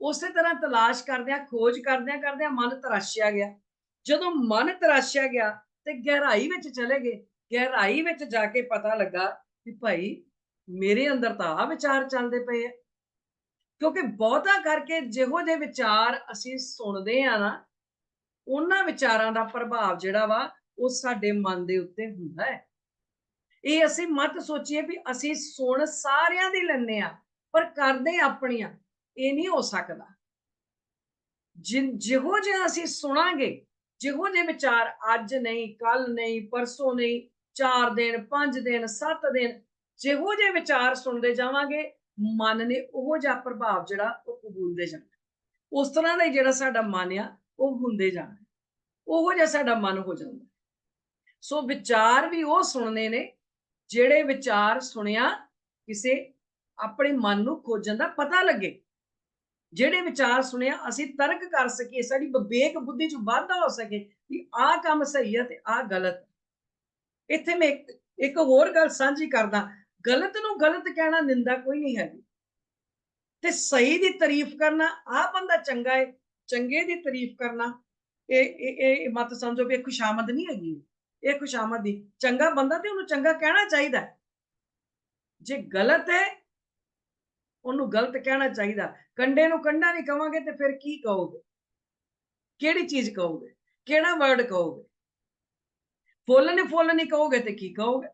Speaker 2: ਉਸੇ ਤਰ੍ਹਾਂ ਤਲਾਸ਼ ਕਰਦਿਆਂ, ਖੋਜ ਕਰਦਿਆਂ ਕਰਦਿਆਂ ਮਨ ਤਰਾਸ਼ਿਆ ਗਿਆ। ਜਦੋਂ ਮਨ ਤਰਾਸ਼ਿਆ ਗਿਆ ਤੇ ਗਹਿਰਾਈ ਵਿੱਚ ਚਲੇ ਗਏ, ਗਹਿਰਾਈ ਵਿੱਚ ਜਾ ਕੇ ਪਤਾ ਲੱਗਾ ਕਿ ਭਾਈ ਮੇਰੇ ਅੰਦਰ ਤਾਂ ਆ ਵਿਚਾਰ ਚੱਲਦੇ ਪਏ ਆ। ਕਿਉਂਕਿ ਬਹੁਤਾ ਕਰਕੇ ਜਿਹੋ ਜਿਹੇ ਵਿਚਾਰ ਅਸੀਂ ਸੁਣਦੇ ਆ ਨਾ, ਉਹਨਾਂ ਵਿਚਾਰਾਂ ਦਾ ਪ੍ਰਭਾਵ ਜਿਹੜਾ ਵਾ, ਉਹ ਸਾਡੇ ਮਨ ਦੇ ਉੱਤੇ ਹੁੰਦਾ ਹੈ। ਇਹ ਅਸੀਂ ਮਤ ਸੋਚੀਏ ਵੀ ਅਸੀਂ ਸੁਣ ਸਾਰਿਆਂ ਦੀ ਲੈਂਦੇ ਆ, ਪਰ ਕਰਦੇ ਆਪਣੀਆਂ। ਇਹ ਨਹੀਂ ਹੋ ਸਕਦਾ। ਜਿ- ਜਿਹੋ ਜਿਹਾ ਅਸੀਂ ਸੁਣਾਂਗੇ, ਜਿਹੋ ਜਿਹੇ ਵਿਚਾਰ ਅੱਜ ਨਹੀਂ, ਕੱਲ ਨਹੀਂ, ਪਰਸੋਂ ਨਹੀਂ 4 ਦਿਨ 5 ਦਿਨ 7 ਦਿਨ, ਜਿਹੋ ਜਿਹੇ ਵਿਚਾਰ ਸੁਣਦੇ ਜਾਵਾਂਗੇ, ਮਨ ਨੇ ਉਹ ਜਿਹਾ ਪ੍ਰਭਾਵ ਜਿਹੜਾ ਉਹ ਕਬੂਲਦੇ ਜਾਣਾ। ਉਸ ਤਰ੍ਹਾਂ ਦਾ ਹੀ ਜਿਹੜਾ ਸਾਡਾ ਮਨ ਆ, ਉਹ ਹੁੰਦੇ ਜਾਣਾ। ਉਹੋ ਜਿਹਾ ਸਾਡਾ ਮਨ ਹੋ ਜਾਂਦਾ। ਸੋ ਵਿਚਾਰ ਵੀ ਉਹ ਸੁਣਨੇ ਨੇ, ਜਿਹੜੇ ਵਿਚਾਰ ਸੁਣਿਆ, ਕਿਸੇ ਆਪਣੇ ਮਨ ਨੂੰ ਖੋਜਣ ਦਾ ਪਤਾ ਲੱਗੇ। ਜਿਹੜੇ ਵਿਚਾਰ ਸੁਣਿਆ, ਅਸੀਂ ਤਰਕ ਕਰ ਸਕੀਏ, ਸਾਡੀ ਵਿਵੇਕ ਬੁੱਧੀ ਚ ਵਾਧਾ ਹੋ ਸਕੇ ਵੀ ਆਹ ਕੰਮ ਸਹੀ ਹੈ ਤੇ ਆਹ ਗਲਤ ਇੱਥੇ ਮੈਂ ਇੱਕ ਹੋਰ ਗੱਲ ਸਾਂਝੀ ਕਰਦਾ, ਗਲਤ ਨੂੰ ਗਲਤ ਕਹਿਣਾ ਨਿੰਦਾ ਕੋਈ ਨਹੀਂ ਹੈਗੀ। ਤੇ ਸਹੀ ਦੀ ਤਾਰੀਫ ਕਰਨਾ, ਆਹ ਬੰਦਾ ਚੰਗਾ ਹੈ ਚੰਗੇ ਦੀ ਤਾਰੀਫ ਕਰਨਾ, ਇਹ ਇਹ ਮਤ ਸਮਝੋ ਵੀ ਇਹ ਖੁਸ਼ਾਮਦ ਨਹੀਂ ਹੈਗੀ। ਇਹ ਖੁਸ਼ਾਮਦ ਦੀ ਚੰਗਾ ਬੰਦਾ ਤੇ ਉਹਨੂੰ ਚੰਗਾ ਕਹਿਣਾ ਚਾਹੀਦਾ। ਜੇ ਗਲਤ ਹੈ, ਉਹਨੂੰ ਗਲਤ ਕਹਿਣਾ ਚਾਹੀਦਾ। ਕੰਡੇ ਨੂੰ ਕੰਡਾ ਨਹੀਂ ਕਵਾਂਗੇ ਤੇ ਫਿਰ ਕੀ ਕਹੋਗੇ? ਕਿਹੜੀ ਚੀਜ਼ ਕਹੋਗੇ? ਕਿਹੜਾ ਵਰਡ ਕਹੋਗੇ? ਫੁੱਲ ਨੇ ਫੁੱਲ ਨਹੀਂ ਕਹੋਗੇ ਤੇ ਕੀ ਕਹੋਗੇ?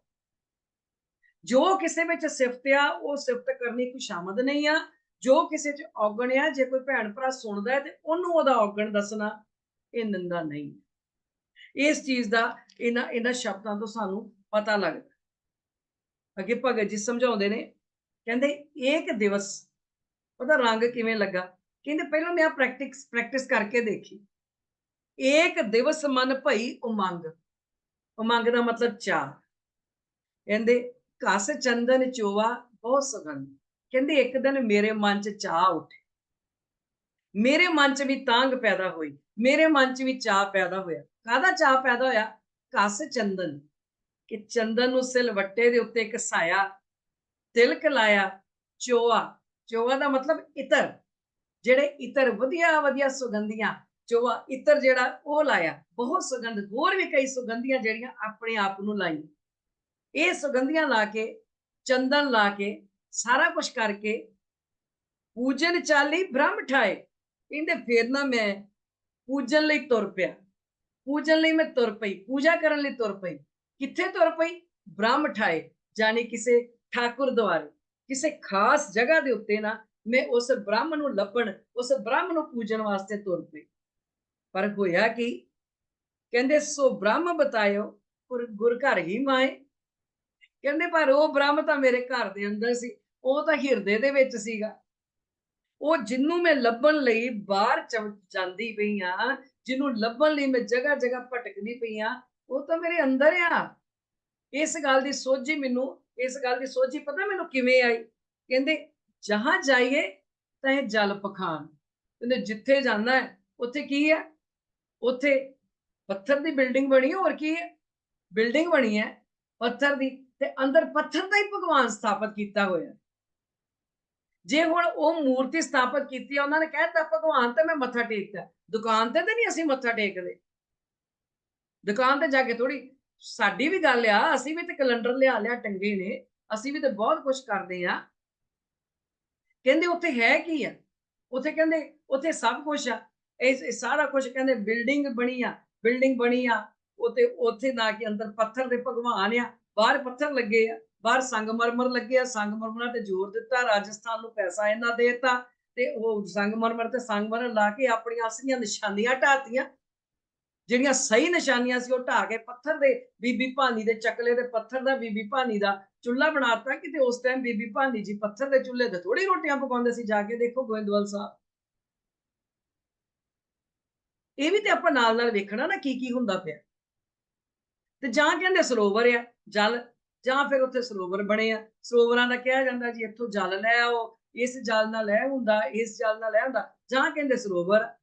Speaker 2: ਜੋ ਕਿਸੇ ਵਿੱਚ ਸਿਫਤ ਆ, ਉਹ ਸਿਫਤ ਕਰਨੀ ਕੋਈ ਸ਼ਾਮਦ ਨਹੀਂ ਆ। ਜੋ ਕਿਸੇ ਚ ਔਗਣ ਆ, ਜੇ ਕੋਈ ਭੈਣ ਭਰਾ ਸੁਣਦਾ ਹੈ ਤੇ ਉਹਨੂੰ ਉਹਦਾ ਔਗਣ ਦੱਸਣਾ ਇਹ ਨਿੰਦਾ ਨਹੀਂ। ਇਸ ਚੀਜ਼ ਦਾ, ਇਹਨਾਂ ਇਹਨਾਂ ਸ਼ਬਦਾਂ ਤੋਂ ਸਾਨੂੰ ਪਤਾ ਲੱਗਦਾ। ਅੱਗੇ ਭਗਤ ਜੀ ਸਮਝਾਉਂਦੇ ਨੇ, ਕਹਿੰਦੇ ਇੱਕ ਦਿਵਸ ਉਹਦਾ ਰੰਗ ਕਿਵੇਂ ਲੱਗਾ? ਕਹਿੰਦੇ ਪਹਿਲਾਂ ਮੈਂ ਪ੍ਰੈਕਟਿਸ ਪ੍ਰੈਕਟਿਸ ਕਰਕੇ ਦੇਖੀ। ਏਕ ਦਿਵਸ ਮਨ ਭਈ ਉਮੰਗ। ਉਮੰਗ ਦਾ ਮਤਲਬ ਚਾਹ ਕਹਿੰਦੇ, ਘਸ ਚੰਦਨ ਚੋਵਾ ਬਹੁਤ ਸੁਗੰਧ। ਕਹਿੰਦੇ, ਇੱਕ ਦਿਨ ਮੇਰੇ ਮਨ 'ਚ ਚਾਹ ਉੱਠੀ। ਮੇਰੇ ਮਨ 'ਚ ਵੀ ਤਾਂਗ ਪੈਦਾ ਹੋਈ। ਮੇਰੇ ਮਨ 'ਚ ਵੀ ਚਾਹ ਪੈਦਾ ਹੋਇਆ। ਕਾਹਦਾ ਚਾਹ ਪੈਦਾ ਹੋਇਆ? ਘਸ ਚੰਦਨ। ਕਿ ਚੰਦਨ ਨੂੰ ਸਿਲਵੱਟੇ ਦੇ ਉੱਤੇ ਘਸਾਇਆ, ਤਿਲਕ ਲਾਇਆ, ਚੋਆ। ਚੋਆ ਦਾ ਮਤਲਬ ਇਤਰ, ਜਿਹੜੇ ਇਤਰ ਵਧੀਆ ਵਧੀਆ ਸੁਗੰਧੀਆਂ ਚੋਆ ਇਤਰ ਜਿਹੜਾ ਉਹ ਲਾਇਆ, ਬਹੁਤ ਸੁਗੰਧ, ਹੋਰ ਵੀ ਕਈ ਸੁਗੰਧੀਆਂ ਜਿਹੜੀਆਂ ਆਪਣੇ ਆਪ ਨੂੰ ਲਾਈ ਇਹ ਸੁਗੰਧੀਆਂ ਲਾ ਕੇ, ਚੰਦਨ ਲਾ ਕੇ, ਸਾਰਾ ਕੁਝ ਕਰਕੇ, ਪੂਜਨ ਚਾਲੀ ਬ੍ਰਹਮ ਠਾਏ। ਕਹਿੰਦੇ ਫੇਰ ਨਾ ਮੈਂ ਪੂਜਨ ਲਈ ਤੁਰ ਪਿਆ। ਪੂਜਨ ਲਈ ਮੈਂ ਤੁਰ ਪਈ, ਪੂਜਾ ਕਰਨ ਲਈ ਤੁਰ ਪਈ। ਕਿੱਥੇ ਤੁਰ ਪਈ? ਬ੍ਰਹਮ ਠਾਏ ਜਾਨੀ ਕਿਸੇ ਠਾਕੁਰ ਦੁਆਰੇ। ਕਿਸੇ ਖਾਸ ਜਗ੍ਹਾ ਦੇ ਉੱਤੇ ਨਾ ਮੈਂ ਉਸ ਬ੍ਰਹਮ ਨੂੰ ਲੱਭਣ, ਉਸ ਬ੍ਰਹਮ ਨੂੰ ਪੂਜਣ ਵਾਸਤੇ ਤੁਰ ਪਈ। ਪਰ ਹੋਇਆ ਕੀ? ਕਹਿੰਦੇ, ਸੋ ਬ੍ਰਹਮ ਬਤਾਇਓ ਪਰ ਗੁਰ ਘਰ ਹੀ ਮਾਏ? ਕਹਿੰਦੇ, ਪਰ ਉਹ ਬ੍ਰਹਮ ਤਾਂ ਮੇਰੇ ਘਰ ਦੇ ਅੰਦਰ ਸੀ, ਉਹ ਤਾਂ ਹਿਰਦੇ ਦੇ ਵਿੱਚ ਸੀਗਾ। ਉਹ ਜਿੰਨੂੰ ਮੈਂ ਲੱਭਣ ਲਈ ਬਾਹਰ ਚ- ਜਾਂਦੀ ਪਈ ਆ ਜਿਹਨੂੰ ਲੱਭਣ ਲਈ ਮੈਂ ਜਗ੍ਹਾ ਜਗ੍ਹਾ ਭਟਕਦੀ ਪਈ ਆ, ਉਹ ਤਾਂ ਮੇਰੇ ਅੰਦਰ ਆ। ਇਸ ਗੱਲ ਦੀ ਸੋਝੀ ਮੈਨੂੰ ਇਸ ਗੱਲ ਦੀ ਸੋਝੀ ਪਤਾ ਮੈਨੂੰ ਕਿਵੇਂ ਆਈ? ਕਹਿੰਦੇ, ਜਹਾਂ ਜਾਈਏ ਤਾਂ ਇਹ ਜਲ ਪਖਾਨ। ਕਹਿੰਦੇ, ਜਿੱਥੇ ਜਾਂਦਾ ਹੈ, ਉੱਥੇ ਕੀ ਹੈ? ਉੱਥੇ ਪੱਥਰ ਦੀ ਬਿਲਡਿੰਗ ਬਣੀ ਹੋਰ ਕੀ ਹੈ? ਬਿਲਡਿੰਗ ਬਣੀ ਹੈ, ਪੱਥਰ ਦੀ, ਤੇ ਅੰਦਰ ਪੱਥਰ ਦਾ ਹੀ ਭਗਵਾਨ ਸਥਾਪਿਤ ਕੀਤਾ ਹੋਇਆ ਜੇ ਹੁਣ ਉਹ ਮੂਰਤੀ ਸਥਾਪਿਤ ਕੀਤੀ ਹੈ, ਉਹਨਾਂ ਨੇ ਕਹਿਤਾ ਭਗਵਾਨ ਤੇ ਮੈਂ ਮੱਥਾ ਟੇਕਦਾ ਦੁਕਾਨ ਤੇ ਤਾਂ ਨਹੀਂ ਅਸੀਂ ਮੱਥਾ ਟੇਕਦੇ। ਦੁਕਾਨ ਤੇ ਜਾ ਕੇ ਥੋੜੀ ਸਾਡੀ ਵੀ ਗੱਲ ਆ, ਅਸੀਂ ਵੀ ਤੇ ਕੈਲੰਡਰ ਲਿਆ ਲਿਆ ਟੰਗੇ ਨੇ, ਅਸੀਂ ਵੀ ਤੇ ਬਹੁਤ ਕੁਝ ਕਰਦੇ ਆ। ਕਹਿੰਦੇ ਉੱਥੇ ਹੈ ਕੀ ਆ? ਉੱਥੇ ਕਹਿੰਦੇ, ਉੱਥੇ ਸਭ ਕੁਝ ਆ। ਇਹ ਸਾਰਾ ਕੁਝ ਕਹਿੰਦੇ ਬਿਲਡਿੰਗ ਬਣੀ ਆ, ਬਿਲਡਿੰਗ ਬਣੀ ਆ। ਉੱਥੇ ਉੱਥੇ ਨਾ ਕਿ ਅੰਦਰ ਪੱਥਰ ਦੇ ਭਗਵਾਨ ਆ, ਬਾਹਰ ਪੱਥਰ ਲੱਗੇ ਆ, ਬਾਹਰ ਸੰਗਮਰਮਰ ਲੱਗੇ ਆ। ਸੰਗਮਰਮਰਾਂ ਤੇ ਜ਼ੋਰ ਦਿੱਤਾ, ਰਾਜਸਥਾਨ ਨੂੰ ਪੈਸਾ ਇਹਨਾਂ ਦੇਤਾ ਤੇ ਉਹ ਸੰਗਮਰਮਰ ਤੇ ਸੰਗਮਰਮਰ ਲਾ ਕੇ ਆਪਣੀਆਂ ਅਸਲੀਆਂ ਨਿਸ਼ਾਨੀਆਂ ਢਾਤੀਆਂ ਜਿਹੜੀਆਂ ਸਹੀ ਨਿਸ਼ਾਨੀਆਂ ਸੀ ਉਹ ਢਾ ਕੇ ਪੱਥਰ ਦੇ ਬੀਬੀ ਭਾਨੀ ਦੇ ਚੱਕਲੇ ਦੇ ਪੱਥਰ ਦਾ ਬੀਬੀ ਭਾਨੀ ਦਾ ਚੁੱਲ੍ਹਾ ਬਣਾਤਾ ਕਿਤੇ ਉਸ ਟਾਈਮ ਬੀਬੀ ਭਾਨੀ ਜੀ ਪੱਥਰ ਦੇ ਚੁੱਲ੍ਹੇ ਤੇ ਥੋੜੀ ਰੋਟੀਆਂ ਪਕਾਉਂਦੇ ਸੀ, ਜਾ ਕੇ ਦੇਖੋ ਗੋਇੰਦਵਾਲ ਸਾਹਿਬ। ਇਹ ਵੀ ਤੇ ਆਪਾਂ ਨਾਲ ਨਾਲ ਵੇਖਣਾ ਨਾ ਕੀ ਕੀ ਹੁੰਦਾ ਪਿਆ। ਤੇ ਜਾਂ ਕਹਿੰਦੇ ਸਰੋਵਰ ਆ, ਜਲ, ਜਾਂ ਫਿਰ ਉੱਥੇ ਸਰੋਵਰ ਬਣੇ ਆ। ਸਰੋਵਰਾਂ ਦਾ ਕਿਹਾ ਜਾਂਦਾ ਜੀ, ਇੱਥੋਂ ਜਲ ਲੈ ਆਓ, ਇਸ ਜਲ ਨਾਲ ਇਹ ਹੁੰਦਾ, ਇਸ ਜਲ ਨਾਲ ਇਹ ਹੁੰਦਾ। ਜਾਂ ਕਹਿੰਦੇ ਸਰੋਵਰ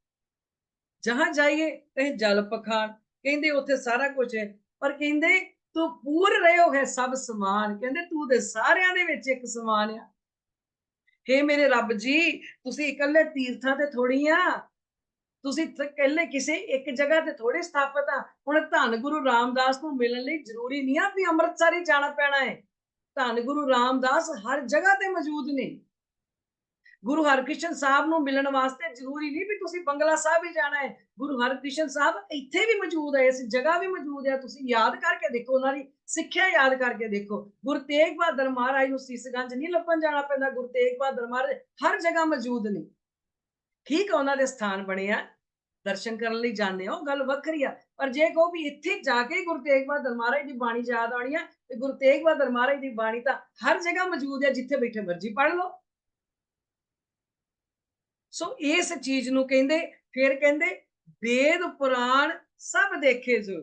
Speaker 2: ਜਹਾਂ ਜਾਈਏ ਤੇ ਜਲ ਪਖਾਨ ਕਹਿੰਦੇ ਉੱਥੇ ਸਾਰਾ ਕੁਝ ਹੈ, ਪਰ ਕਹਿੰਦੇ ਤੂੰ ਪੂਰ ਰਹਿਓ ਹੈ ਸਭ ਸਮਾਨ। ਕਹਿੰਦੇ ਤੂੰ ਦੇ ਸਾਰਿਆਂ ਦੇ ਵਿੱਚ ਇੱਕ ਸਮਾਨ ਆ। ਹੇ ਮੇਰੇ ਰੱਬ ਜੀ, ਤੁਸੀਂ ਇਕੱਲੇ ਤੀਰਥਾਂ ਤੇ ਥੋੜੀ ਆ। ਤੁਸੀਂ ਇਕੱਲੇ ਕਿਸੇ ਇੱਕ ਜਗ੍ਹਾ ਤੇ ਥੋੜੇ ਸਥਾਪਿਤ ਆ। ਹੁਣ ਧੰਨ ਗੁਰੂ ਰਾਮਦਾਸ ਨੂੰ ਮਿਲਣ ਲਈ ਜ਼ਰੂਰੀ ਨਹੀਂ ਆ ਵੀ ਅੰਮ੍ਰਿਤਸਰ ਹੀ ਜਾਣਾ ਪੈਣਾ ਹੈ। ਧੰਨ ਗੁਰੂ ਰਾਮਦਾਸ ਹਰ ਜਗ੍ਹਾ ਤੇ ਮੌਜੂਦ ਨੇ। ਗੁਰੂ ਹਰਕ੍ਰਿਸ਼ਨ ਸਾਹਿਬ ਨੂੰ ਮਿਲਣ ਵਾਸਤੇ ਜ਼ਰੂਰੀ ਨਹੀਂ ਵੀ ਤੁਸੀਂ ਬੰਗਲਾ ਸਾਹਿਬ ਹੀ ਜਾਣਾ ਹੈ। ਗੁਰੂ ਹਰਕ੍ਰਿਸ਼ਨ ਸਾਹਿਬ ਇੱਥੇ ਵੀ ਮੌਜੂਦ ਹੈ, ਇਸ ਜਗ੍ਹਾ ਵੀ ਮੌਜੂਦ ਹੈ। ਤੁਸੀਂ ਯਾਦ ਕਰਕੇ ਦੇਖੋ ਉਹਨਾਂ ਦੀ ਸਿੱਖਿਆ ਯਾਦ ਕਰਕੇ ਦੇਖੋ। ਗੁਰੂ ਤੇਗ ਬਹਾਦਰ ਮਹਾਰਾਜ ਨੂੰ ਸੀਸਗੰਜ ਨਹੀਂ ਲੱਭਣ ਜਾਣਾ ਪੈਂਦਾ। ਗੁਰੂ ਤੇਗ ਬਹਾਦਰ ਮਹਾਰਾਜ ਹਰ ਜਗ੍ਹਾ ਮੌਜੂਦ ਨੇ। ਠੀਕ ਆ, ਉਹਨਾਂ ਦੇ ਸਥਾਨ ਬਣੇ ਆ। ਦਰਸ਼ਨ ਕਰਨ ਲਈ ਜਾਂਦੇ ਹੋ ਗੱਲ ਵੱਖਰੀ ਆ। ਪਰ ਜੇ ਕਹੋ ਵੀ ਇੱਥੇ ਜਾ ਕੇ ਗੁਰੂ ਤੇਗ ਬਹਾਦਰ ਮਹਾਰਾਜ ਦੀ ਬਾਣੀ ਯਾਦ ਆਉਣੀ ਆ ਤੇ ਗੁਰੂ ਤੇਗ ਬਹਾਦਰ ਮਹਾਰਾਜ ਦੀ ਬਾਣੀ ਤਾਂ ਹਰ ਜਗ੍ਹਾ ਮੌਜੂਦ ਹੈ ਜਿੱਥੇ ਬੈਠੇ ਮਰਜ਼ੀ ਪੜ੍ਹ ਲਓ। ਸੋ ਇਸ ਚੀਜ਼ ਨੂੰ ਕਹਿੰਦੇ, ਫਿਰ ਕਹਿੰਦੇ, ਵੇਦ ਪੁਰਾਣ ਸਭ ਦੇਖੇ ਜੋ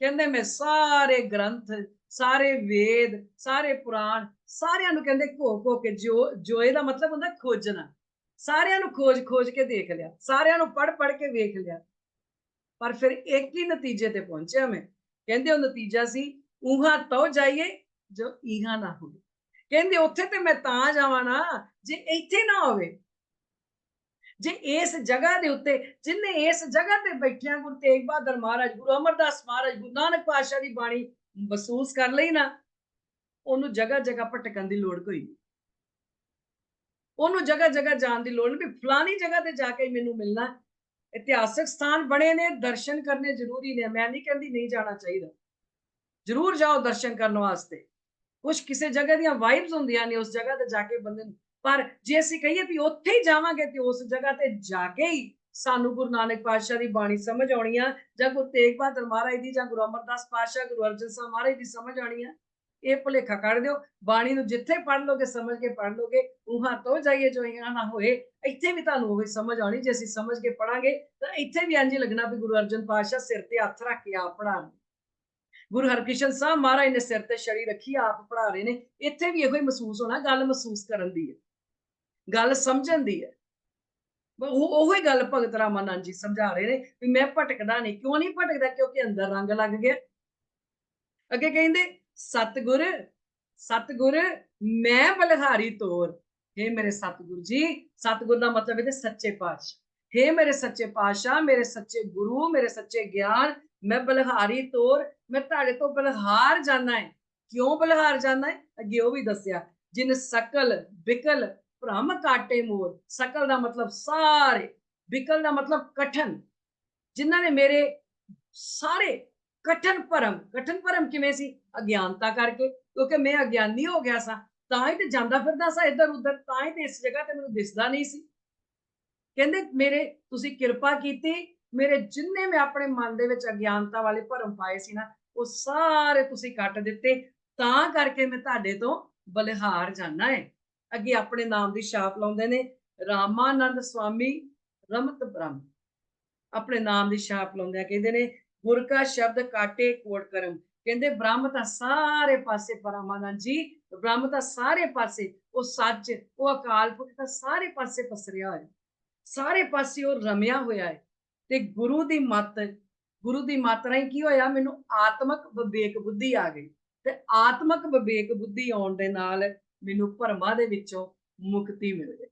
Speaker 2: ਕਹਿੰਦੇ ਮੈਂ ਸਾਰੇ ਗ੍ਰੰਥ, ਸਾਰੇ ਵੇਦ, ਸਾਰੇ ਪੁਰਾਣ, ਸਾਰਿਆਂ ਨੂੰ ਕਹਿੰਦੇ ਘੋ ਘੋ ਕੇ ਜੋ ਜੋਏ ਦਾ ਮਤਲਬ ਹੁੰਦਾ ਖੋਜਣਾ। ਸਾਰਿਆਂ ਨੂੰ ਖੋਜ ਖੋਜ ਕੇ ਦੇਖ ਲਿਆ, ਸਾਰਿਆਂ ਨੂੰ ਪੜ ਪੜ ਕੇ ਵੇਖ ਲਿਆ। ਪਰ ਫਿਰ ਇੱਕ ਹੀ ਨਤੀਜੇ ਤੇ ਪਹੁੰਚਿਆ ਮੈਂ। ਕਹਿੰਦੇ ਉਹ ਨਤੀਜਾ ਸੀ ਉਹਾਂ ਤੋ ਜਾਈਏ ਜੋ ਈਹਾਂ ਨਾ ਹੋਵੇ। ਕਹਿੰਦੇ ਉੱਥੇ ਤੇ ਮੈਂ ਤਾਂ ਜਾਵਾਂ ਨਾ, ਜੇ ਇੱਥੇ ਨਾ ਹੋਵੇ ਜੇ ਇਸ ਜਗ੍ਹਾ ਦੇ ਉੱਤੇ ਜਿਨੇ ਇਸ ਜਗ੍ਹਾ ਤੇ ਬੈਠਿਆਂ ਗੁਰੂ ਤੇਗ ਬਹਾਦਰ ਮਹਾਰਾਜ, ਗੁਰੂ ਅਮਰਦਾਸ ਮਹਾਰਾਜ, ਗੁਰੂ ਨਾਨਕ ਪਾਤਸ਼ਾਹ ਦੀ ਬਾਣੀ ਮਹਿਸੂਸ ਕਰ ਲਈ ਨਾ, ਉਹਨੂੰ ਜਗ੍ਹਾ ਜਗ੍ਹਾ ਭਟਕਣ ਦੀ ਲੋੜ ਕੋਈ ਨਹੀਂ। ਉਹਨੂੰ ਜਗ੍ਹਾ ਜਗ੍ਹਾ ਜਾਣ ਦੀ ਲੋੜ ਨਹੀਂ ਵੀ ਫਲਾਨੀ ਜਗ੍ਹਾ ਤੇ ਜਾ ਕੇ ਮੈਨੂੰ ਮਿਲਣਾ ਇਤਿਹਾਸਕ ਸਥਾਨ ਬਣੇ ਨੇ, ਦਰਸ਼ਨ ਕਰਨੇ ਜ਼ਰੂਰੀ ਨੇ, ਮੈਂ ਨਹੀਂ ਕਹਿੰਦੀ ਨਹੀਂ ਜਾਣਾ ਚਾਹੀਦਾ। ਜ਼ਰੂਰ ਜਾਓ ਦਰਸ਼ਨ ਕਰਨ ਵਾਸਤੇ। ਕੁਝ ਕਿਸੇ ਜਗ੍ਹਾ ਦੀਆਂ ਵਾਈਬਸ ਹੁੰਦੀਆਂ ਨੇ, ਉਸ ਜਗ੍ਹਾ ਤੇ ਜਾ ਕੇ ਬੰਦੇ ਨੂੰ ਪਰ ਜੇ ਅਸੀਂ ਕਹੀਏ ਵੀ ਉੱਥੇ ਹੀ ਜਾਵਾਂਗੇ ਤੇ ਉਸ ਜਗ੍ਹਾ ਤੇ ਜਾ ਕੇ ਹੀ ਸਾਨੂੰ ਗੁਰੂ ਨਾਨਕ ਪਾਤਸ਼ਾਹ ਦੀ ਬਾਣੀ ਸਮਝ ਆਉਣੀ ਆ, ਜਾਂ ਗੁਰੂ ਤੇਗ ਬਹਾਦਰ ਮਹਾਰਾਜ ਦੀ, ਜਾਂ ਗੁਰੂ ਅਮਰਦਾਸ ਪਾਤਸ਼ਾਹ, ਗੁਰੂ ਅਰਜਨ ਸਾਹਿਬ ਮਹਾਰਾਜ ਦੀ ਸਮਝ ਆਉਣੀ ਆ, ਇਹ ਭੁਲੇਖਾ ਕੱਢ ਦਿਓ। ਬਾਣੀ ਨੂੰ ਜਿੱਥੇ ਪੜ੍ਹ ਲੋਗੇ, ਸਮਝ ਕੇ ਪੜ੍ਹ ਲੋਗੇ ਉਹਾਂ ਤੋਂ ਜਾਈਏ ਜੋ ਇਹਨਾਂ ਨਾ ਹੋਏ, ਇੱਥੇ ਵੀ ਤੁਹਾਨੂੰ ਹੋਵੇ ਸਮਝ ਆਉਣੀ, ਜੇ ਅਸੀਂ ਸਮਝ ਕੇ ਪੜਾਂਗੇ ਤਾਂ ਇੱਥੇ ਵੀ ਇੰਜ ਹੀ ਲੱਗਣਾ ਵੀ ਗੁਰੂ ਅਰਜਨ ਪਾਤਸ਼ਾਹ ਸਿਰ ਤੇ ਹੱਥ ਰੱਖ ਕੇ ਆਪ ਪੜ੍ਹਾ ਰਹੇ ਗੁਰੂ ਹਰਕ੍ਰਿਸ਼ਨ ਸਾਹਿਬ ਮਹਾਰਾਜ ਨੇ ਸਿਰ ਤੇ ਛੜੀ ਰੱਖੀ, ਆਪ ਪੜ੍ਹਾ ਰਹੇ ਨੇ। ਇੱਥੇ ਵੀ ਇਹੋ ਹੀ ਮਹਿਸੂਸ ਹੋਣਾ, ਗੱਲ ਮਹਿਸੂਸ ਕਰਨ ਦੀ ਹੈ। ਗੱਲ ਸਮਝਣ ਦੀ ਹੈ। ਬ- ਉਹ ਉਹੀ ਗੱਲ ਭਗਤ ਰਾਮਾਨੰਦ ਜੀ ਸਮਝਾ ਰਹੇ ਨੇ ਵੀ ਮੈਂ ਭਟਕਦਾ ਨਹੀਂ। ਕਿਉਂ ਨਹੀਂ ਭਟਕਦਾ? ਕਿਉਂਕਿ ਅੰਦਰ ਰੰਗ ਲੱਗ ਗਿਆ। ਅੱਗੇ ਕਹਿੰਦੇ, ਸਤਿਗੁਰ ਸਤਿਗੁਰ, ਮੈਂ ਬਲਹਾਰੀ ਤੋਰ। हे ਮੇਰੇ ਸਤਿਗੁਰ ਜੀ, ਸਤਿਗੁਰ ਦਾ ਮਤਲਬ ਇਹਦੇ ਸੱਚੇ ਪਾਤਸ਼ਾਹ। हे ਮੇਰੇ ਸੱਚੇ ਪਾਤਸ਼ਾਹ, ਮੇਰੇ ਸੱਚੇ ਗੁਰੂ, ਮੇਰੇ ਸੱਚੇ ਗਿਆਨ, ਮੈਂ ਬਲਹਾਰੀ ਤੋਰ। ਮੈਂ ਤੁਹਾਡੇ ਤੋਂ ਬਲਹਾਰ ਜਾਣਾ ਹੈ। ਕਿਉਂ ਬਲਹਾਰ ਜਾਣਾ ਹੈ? ਅੱਗੇ ਉਹ ਵੀ ਦੱਸਿਆ, ਜਿਨ ਸਕਲ ਬਿਕਲ ਭ੍ਰਮ ਕਾਟੇ ਮੋਰ, ਸਕਲ ਦਾ ਮਤਲਬ ਸਾਰੇ, ਵਿਕਲ ਦਾ ਮਤਲਬ ਕਠਨ, ਜਿਨ੍ਹਾਂ ਨੇ ਮੇਰੇ ਸਾਰੇ ਕਠਨ ਭਰਮ ਕਠਨ ਭਰਮ ਕਿਵੇਂ ਸੀ? ਅਗਿਆਨਤਾ ਕਰਕੇ, ਕਿਉਂਕਿ ਮੈਂ ਅਗਿਆਨੀ ਹੋ ਗਿਆ ਸਾਂ, ਤਾਂ ਹੀ ਤੇ ਜਾਂਦਾ ਫਿਰਦਾ ਸਾਂ ਇੱਧਰ ਉੱਧਰ, ਤਾਂ ਹੀ ਤੇ ਇਸ ਜਗ੍ਹਾ ਤੇ ਮੈਨੂੰ ਦਿਸਦਾ ਨਹੀਂ ਸੀ। ਕਹਿੰਦੇ, ਮੇਰੇ, ਤੁਸੀਂ ਕਿਰਪਾ ਕੀਤੀ, ਮੇਰੇ ਜਿੰਨੇ ਮੈਂ ਆਪਣੇ ਮਨ ਦੇ ਵਿੱਚ ਅਗਿਆਨਤਾ ਵਾਲੇ ਭਰਮ ਪਾਏ ਸੀ ਨਾ, ਉਹ ਸਾਰੇ ਤੁਸੀਂ ਕੱਟ ਦਿੱਤੇ, ਤਾਂ ਕਰਕੇ ਮੈਂ ਤੁਹਾਡੇ ਤੋਂ ਬਲਿਹਾਰ ਜਾਣਾ ਹੈ ਅੱਗੇ ਆਪਣੇ ਨਾਮ ਦੀ ਛਾਪ ਲਾਉਂਦੇ ਨੇ, ਰਾਮਾਨੰਦ ਸਵਾਮੀ, ਰਮਤ ਬ੍ਰਹਮ। ਆਪਣੇ ਨਾਮ ਦੀ ਛਾਪ ਲਾਉਂਦੇ ਆ ਕਹਿੰਦੇ ਨੇ, ਗੁਰ ਕਾ ਸ਼ਬਦ ਕਾਟੇ ਕੋਟ ਕਰਮ। ਕਹਿੰਦੇ, ਬ੍ਰਹਮ ਤਾਂ ਸਾਰੇ ਪਾਸੇ ਪਰਮਾਨੰਦ ਜੀ, ਬ੍ਰਹਮ ਤਾਂ ਸਾਰੇ ਪਾਸੇ, ਉਹ ਸੱਚ, ਉਹ ਅਕਾਲ ਪੁਰਖ ਤਾਂ ਸਾਰੇ ਪਾਸੇ ਪਸਰਿਆ ਹੋਇਆ। ਸਾਰੇ ਪਾਸੇ ਉਹ ਰਮਿਆ ਹੋਇਆ ਹੈ। ਤੇ ਗੁਰੂ ਦੀ ਮੱਤ, ਗੁਰੂ ਦੀ ਮੱਤ ਰਾਹੀਂ ਕੀ ਹੋਇਆ? ਮੈਨੂੰ ਆਤਮਕ ਵਿਵੇਕ ਬੁੱਧੀ ਆ ਗਈ। ਤੇ ਆਤਮਕ ਵਿਵੇਕ ਬੁੱਧੀ ਆਉਣ ਦੇ ਨਾਲ ਮੈਨੂੰ ਭਰਮਾਂ ਦੇ ਵਿੱਚੋਂ ਮੁਕਤੀ ਮਿਲ ਗਈ।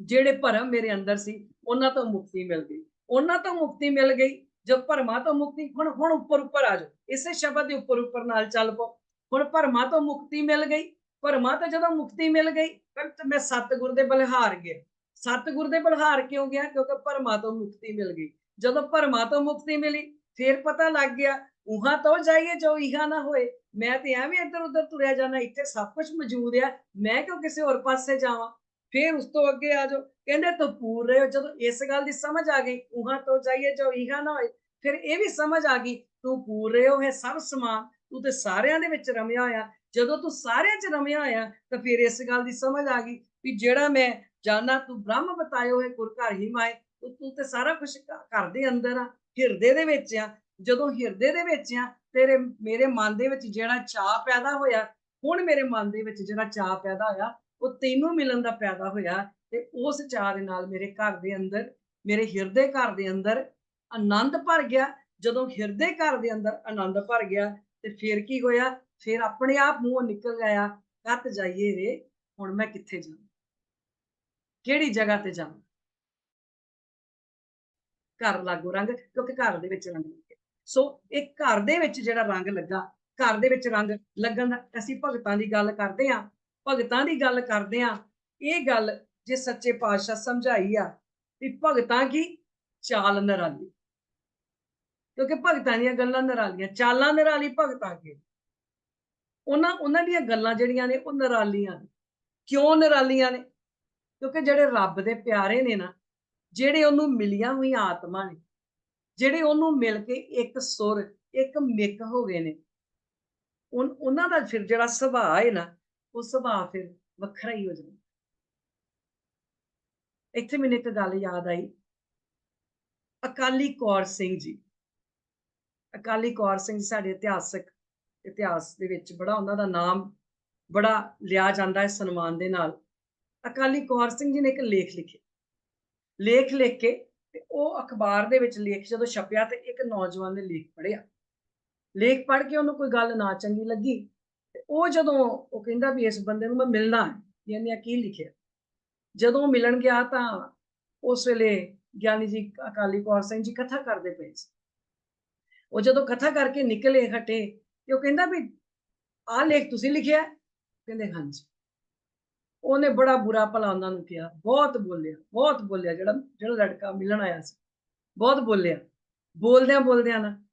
Speaker 2: ਜਿਹੜੇ ਭਰਮ ਮੇਰੇ ਅੰਦਰ ਸੀ, ਉਹਨਾਂ ਤੋਂ ਮੁਕਤੀ ਮਿਲ ਗਈ। ਉਹਨਾਂ ਤੋਂ ਮੁਕਤੀ ਮਿਲ ਗਈ। ਜਦ ਭਰਮਾਂ ਤੋਂ ਮੁਕਤੀ, ਹੁਣ ਹੁਣ ਉੱਪਰ ਉੱਪਰ ਆ ਜਾਓ। ਇਸੇ ਸ਼ਬਦ ਦੇ ਉੱਪਰ ਉੱਪਰ ਨਾਲ ਚੱਲ ਪਓ। ਹੁਣ ਭਰਮਾਂ ਤੋਂ ਮੁਕਤੀ ਮਿਲ ਗਈ। ਭਰਮਾਂ ਤੋਂ ਜਦੋਂ ਮੁਕਤੀ ਮਿਲ ਗਈ, ਫਿਰ ਮੈਂ ਸਤਿਗੁਰ ਦੇ ਬਲਹਾਰ ਗਿਆ। ਸਤਿਗੁਰ ਦੇ ਬਲਹਾਰ ਕਿਉਂ ਗਿਆ? ਕਿਉਂਕਿ ਭਰਮਾਂ ਤੋਂ ਮੁਕਤੀ ਮਿਲ ਗਈ। ਜਦੋਂ ਭਰਮਾਂ ਤੋਂ ਮੁਕਤੀ ਮਿਲੀ, ਫਿਰ ਪਤਾ ਲੱਗ ਗਿਆ ਉਹਾਂ ਤੋਂ ਜਾਈਏ ਜੋ ਇਹਾ ਨਾ ਹੋਏ। ਮੈਂ ਤੇ ਐਵੇਂ ਇੱਧਰ ਉੱਧਰ ਤੁਰਿਆ ਜਾਣਾ ਇੱਥੇ ਸਭ ਕੁਝ ਮੌਜੂਦ ਆ, ਮੈਂ ਕਿਉਂ ਕਿਸੇ ਹੋਰ ਪਾਸੇ ਜਾਵਾਂ? ਫਿਰ ਉਸ ਤੋਂ ਅੱਗੇ ਆ ਜਾਓ। ਕਹਿੰਦੇ ਤੂੰ ਪੂਰ ਰਹੇ ਹੋ, ਜਦੋਂ ਇਸ ਗੱਲ ਦੀ ਸਮਝ ਆ ਗਈ ਉਹਾਂ ਤੋਂ ਜਾਈਏ ਜੋ ਇਹਾ ਨਾ ਹੋਏ, ਫਿਰ ਇਹ ਵੀ ਸਮਝ ਆ ਗਈ, ਤੂੰ ਪੂਰ ਰਹੇ ਹੋ, ਇਹ ਸਭ ਸਮਾਨ ਤੂੰ ਤੇ ਸਾਰਿਆਂ ਦੇ ਵਿੱਚ ਰਮਿਆ ਹੋਇਆ। ਜਦੋਂ ਤੂੰ ਸਾਰਿਆਂ 'ਚ ਰਮਿਆ ਹੋਇਆ, ਤਾਂ ਫਿਰ ਇਸ ਗੱਲ ਦੀ ਸਮਝ ਆ ਗਈ ਵੀ ਜਿਹੜਾ ਮੈਂ ਜਾਣਾ ਤੂੰ ਬ੍ਰਹਮ ਬਤਾਇਓ ਹੈ ਗੁਰ ਘਰ ਹੀ ਮਾਏ, ਤੂੰ ਤੂੰ ਤੇ ਸਾਰਾ ਕੁਝ ਘਰ ਦੇ ਅੰਦਰ ਆ, ਹਿਰਦੇ ਦੇ ਵਿੱਚ ਆ। ਜਦੋਂ ਹਿਰਦੇ ਦੇ ਵਿੱਚ ਆ ਤੇਰੇ, ਮੇਰੇ ਮਨ ਦੇ ਵਿੱਚ ਜਿਹੜਾ ਚਾਹ ਪੈਦਾ ਹੋਇਆ, ਹੁਣ ਮੇਰੇ ਮਨ ਦੇ ਵਿੱਚ ਜਿਹੜਾ ਚਾਹ ਪੈਦਾ ਹੋਇਆ, ਉਹ ਤੈਨੂੰ ਮਿਲਣ ਦਾ ਪੈਦਾ ਹੋਇਆ ਤੇ ਉਸ ਚਾਹ ਦੇ ਨਾਲ ਮੇਰੇ ਘਰ ਦੇ ਅੰਦਰ, ਮੇਰੇ ਹਿਰਦੇ ਘਰ ਦੇ ਅੰਦਰ ਆਨੰਦ ਭਰ ਗਿਆ। ਜਦੋਂ ਹਿਰਦੇ ਘਰ ਦੇ ਅੰਦਰ ਆਨੰਦ ਭਰ ਗਿਆ ਤੇ ਫਿਰ ਕੀ ਹੋਇਆ? ਫਿਰ ਆਪਣੇ ਆਪ ਮੂੰਹੋਂ ਨਿਕਲ ਗਿਆ ਕੱਤ ਜਾਈਏ ਰੇ, ਹੁਣ ਮੈਂ ਕਿੱਥੇ ਜਾਵਾਂ? ਕਿਹੜੀ ਜਗ੍ਹਾ ਤੇ ਜਾਵਾਂ? ਘਰ ਲਾਗੋ ਰੰਗ, ਕਿਉਂਕਿ ਘਰ ਦੇ ਵਿੱਚ ਰੰਗ ਲੱਗੇ। ਸੋ ਇਹ ਘਰ ਦੇ ਵਿੱਚ ਜਿਹੜਾ ਰੰਗ ਲੱਗਾ, ਘਰ ਦੇ ਵਿੱਚ ਰੰਗ ਲੱਗਣ ਦਾ, ਅਸੀਂ ਭਗਤਾਂ ਦੀ ਗੱਲ ਕਰਦੇ ਆ ਭਗਤਾਂ ਦੀ ਗੱਲ ਕਰਦੇ ਆ ਇਹ ਗੱਲ ਜੇ ਸੱਚੇ ਪਾਤਸ਼ਾਹ ਸਮਝਾਈ ਆ, ਵੀ ਭਗਤਾਂ ਕੀ? ਚਾਲ ਨਰਾਲੀ। ਕਿਉਂਕਿ ਭਗਤਾਂ ਦੀਆਂ ਗੱਲਾਂ ਨਰਾਲੀਆਂ, ਚਾਲਾਂ ਨਿਰਾਲੀ ਭਗਤਾਂ ਕੀ? ਉਹਨਾਂ ਉਹਨਾਂ ਦੀਆਂ ਗੱਲਾਂ ਜਿਹੜੀਆਂ ਨੇ, ਉਹ ਨਰਾਲੀਆਂ ਨੇ। ਕਿਉਂ ਨਰਾਲੀਆਂ ਨੇ? ਕਿਉਂਕਿ ਜਿਹੜੇ ਰੱਬ ਦੇ ਪਿਆਰੇ ਨੇ ਨਾ, ਜਿਹੜੇ ਉਹਨੂੰ ਮਿਲੀਆਂ ਹੋਈਆਂ ਆਤਮਾ ਨੇ ਜਿਹੜੇ ਉਹਨੂੰ ਮਿਲ ਕੇ ਇੱਕ ਸੁਰ, ਇੱਕ ਮਿਕ ਹੋ ਗਏ ਨੇ, ਉਨ- ਉਹਨਾਂ ਦਾ ਫਿਰ ਜਿਹੜਾ ਸੁਭਾਅ ਹੈ ਨਾ, ਉਹ ਸੁਭਾਅ ਫਿਰ ਵੱਖਰਾ ਹੀ ਹੋ ਜਾਂਦਾ। ਇੱਥੇ ਮੈਨੂੰ ਇੱਕ ਗੱਲ ਯਾਦ ਆਈ। ਅਕਾਲੀ ਕੌਰ ਸਿੰਘ ਜੀ, ਅਕਾਲੀ ਕੌਰ ਸਿੰਘ ਸਾਡੇ ਇਤਿਹਾਸਕ, ਇਤਿਹਾਸ ਦੇ ਵਿੱਚ ਬੜਾ ਉਹਨਾਂ ਦਾ ਨਾਮ ਬੜਾ ਲਿਆ ਜਾਂਦਾ ਹੈ ਸਨਮਾਨ ਦੇ ਨਾਲ। ਅਕਾਲੀ ਕੌਰ ਸਿੰਘ ਜੀ ਨੇ ਇੱਕ ਲੇਖ ਲਿਖਿਆ ਲੇਖ ਲਿਖ ਕੇ ਤੇ ਉਹ ਅਖਬਾਰ ਦੇ ਵਿੱਚ ਲੇਖ ਜਦੋਂ ਛਪਿਆ ਤੇ ਇੱਕ ਨੌਜਵਾਨ ਨੇ ਲੇਖ ਪੜ੍ਹਿਆ। ਲੇਖ ਪੜ੍ਹ ਕੇ ਉਹਨੂੰ ਕੋਈ ਗੱਲ ਨਾ ਚੰਗੀ ਲੱਗੀ ਤੇ ਉਹ ਜਦੋਂ ਉਹ ਕਹਿੰਦਾ ਵੀ ਇਸ ਬੰਦੇ ਨੂੰ ਮੈਂ ਮਿਲਣਾ ਹੈ ਵੀ ਇਹਨੇ ਆਹ ਕੀ ਲਿਖਿਆ। ਜਦੋਂ ਉਹ ਮਿਲਣ ਗਿਆ ਤਾਂ ਉਸ ਵੇਲੇ ਗਿਆਨੀ ਜੀ, ਅਕਾਲੀ ਕੌਰ ਸਿੰਘ ਜੀ ਕਥਾ ਕਰਦੇ ਪਏ ਸੀ। ਉਹ ਜਦੋਂ ਕਥਾ ਕਰਕੇ ਨਿਕਲੇ ਹਟੇ ਤੇ ਉਹ ਕਹਿੰਦਾ ਵੀ ਆਹ ਲੇਖ ਤੁਸੀਂ ਲਿਖਿਆ ਕਹਿੰਦੇ ਹਾਂਜੀ। ਉਹਨੇ ਬੜਾ ਬੁਰਾ ਭਲਾ ਉਹਨਾਂ ਨੂੰ ਕਿਹਾ, ਬਹੁਤ ਬੋਲਿਆ ਬਹੁਤ ਬੋਲਿਆ ਜਿਹੜਾ ਜਿਹੜਾ ਲੜਕਾ ਮਿਲਣ ਆਇਆ ਸੀ, ਬਹੁਤ ਬੋਲਿਆ, ਬੋਲਦਿਆਂ ਬੋਲਦਿਆਂ ਨਾ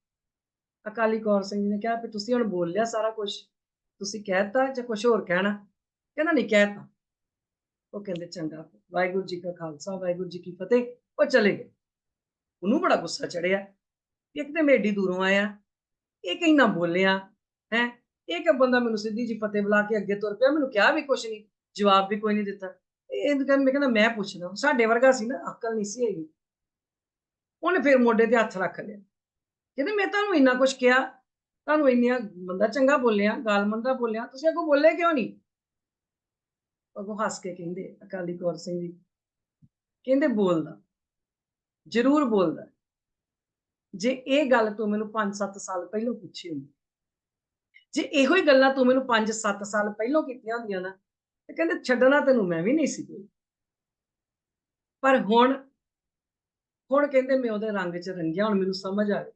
Speaker 2: ਅਕਾਲੀ ਕੌਰ ਸਿੰਘ ਜੀ ਨੇ ਕਿਹਾ ਵੀ ਤੁਸੀਂ ਹੁਣ ਬੋਲ ਲਿਆ ਸਾਰਾ ਕੁਝ ਤੁਸੀਂ ਕਹਿਤਾ ਜਾਂ ਕੁਝ ਹੋਰ ਕਹਿਣਾ? ਕਹਿੰਦਾ ਨਹੀਂ ਕਹਿਤਾ ਉਹ ਕਹਿੰਦੇ ਚੰਗਾ, ਵਾਹਿਗੁਰੂ ਜੀ ਕਾ ਖਾਲਸਾ, ਵਾਹਿਗੁਰੂ ਜੀ ਕੀ ਫਤਿਹ। ਉਹ ਚਲੇ ਗਏ। ਉਹਨੂੰ ਬੜਾ ਗੁੱਸਾ ਚੜਿਆ ਇੱਕ ਤੇ ਮੈਂ ਏਡੀ ਦੂਰੋਂ ਆਇਆ, ਇਹ ਕहीं ਨਾ ਬੋਲਿਆ, ਹੈ? ਇਹ ਕਿ ਬੰਦਾ ਮੈਨੂੰ ਸਿੱਧੀ ਜੀ ਫਤਿਹ ਬੁਲਾ ਕੇ ਅੱਗੇ ਤੁਰ ਪਿਆ, ਮੈਨੂੰ ਕਿਹਾ ਵੀ ਕੁਝ ਨਹੀਂ। ਜਵਾਬ ਵੀ ਕੋਈ ਨਹੀਂ ਦਿੱਤਾ। ਇਹ ਕਹਿੰਦਾ, ਮੈਂ ਕਹਿੰਦਾ, ਮੈਂ ਪੁੱਛਦਾ ਸਾਡੇ ਵਰਗਾ ਸੀ ਨਾ, ਅਕਲ ਨਹੀਂ ਸੀ ਹੈਗੀ। ਉਹਨੇ ਫਿਰ ਮੋਢੇ ਤੇ ਹੱਥ ਰੱਖ ਲਿਆ। ਕਹਿੰਦੇ, ਮੈਂ ਤੁਹਾਨੂੰ ਇੰਨਾ ਕੁਝ ਕਿਹਾ, ਤੁਹਾਨੂੰ ਇੰਨੀਆਂ ਬੰਦਾ ਚੰਗਾ ਬੋਲਿਆ ਗਾਲ ਮੰਦਾ ਬੋਲਿਆ, ਤੁਸੀਂ ਅੱਗੋਂ ਬੋਲੇ ਕਿਉਂ ਨਹੀਂ? ਅੱਗੋਂ ਹੱਸ ਕੇ ਕਹਿੰਦੇ, ਅਕਾਲੀ ਕੌਰ ਸਿੰਘ ਜੀ। ਕਹਿੰਦੇ, ਬੋਲਦਾ। ਜ਼ਰੂਰ ਬੋਲਦਾ। ਜੇ ਇਹ ਗੱਲ ਤੂੰ ਮੈਨੂੰ 5-7 ਸਾਲ ਪਹਿਲਾਂ ਪੁੱਛੀ ਹੁੰਦੀ, ਜੇ ਇਹੋ ਹੀ ਗੱਲਾਂ ਤੂੰ ਮੈਨੂੰ 5-7 ਸਾਲ ਪਹਿਲਾਂ ਕੀਤੀਆਂ ਹੁੰਦੀਆਂ ਨਾ ਤੇ ਕਹਿੰਦੇ ਛੱਡਣਾ ਤੈਨੂੰ ਮੈਂ ਵੀ ਨਹੀਂ ਸੀ ਕੋਈ। ਪਰ ਹੁਣ ਹੁਣ ਕਹਿੰਦੇ ਮੈਂ ਉਹਦੇ ਰੰਗ 'ਚ ਰੰਗਿਆ, ਹੁਣ ਮੈਨੂੰ ਸਮਝ ਆ ਗਈ।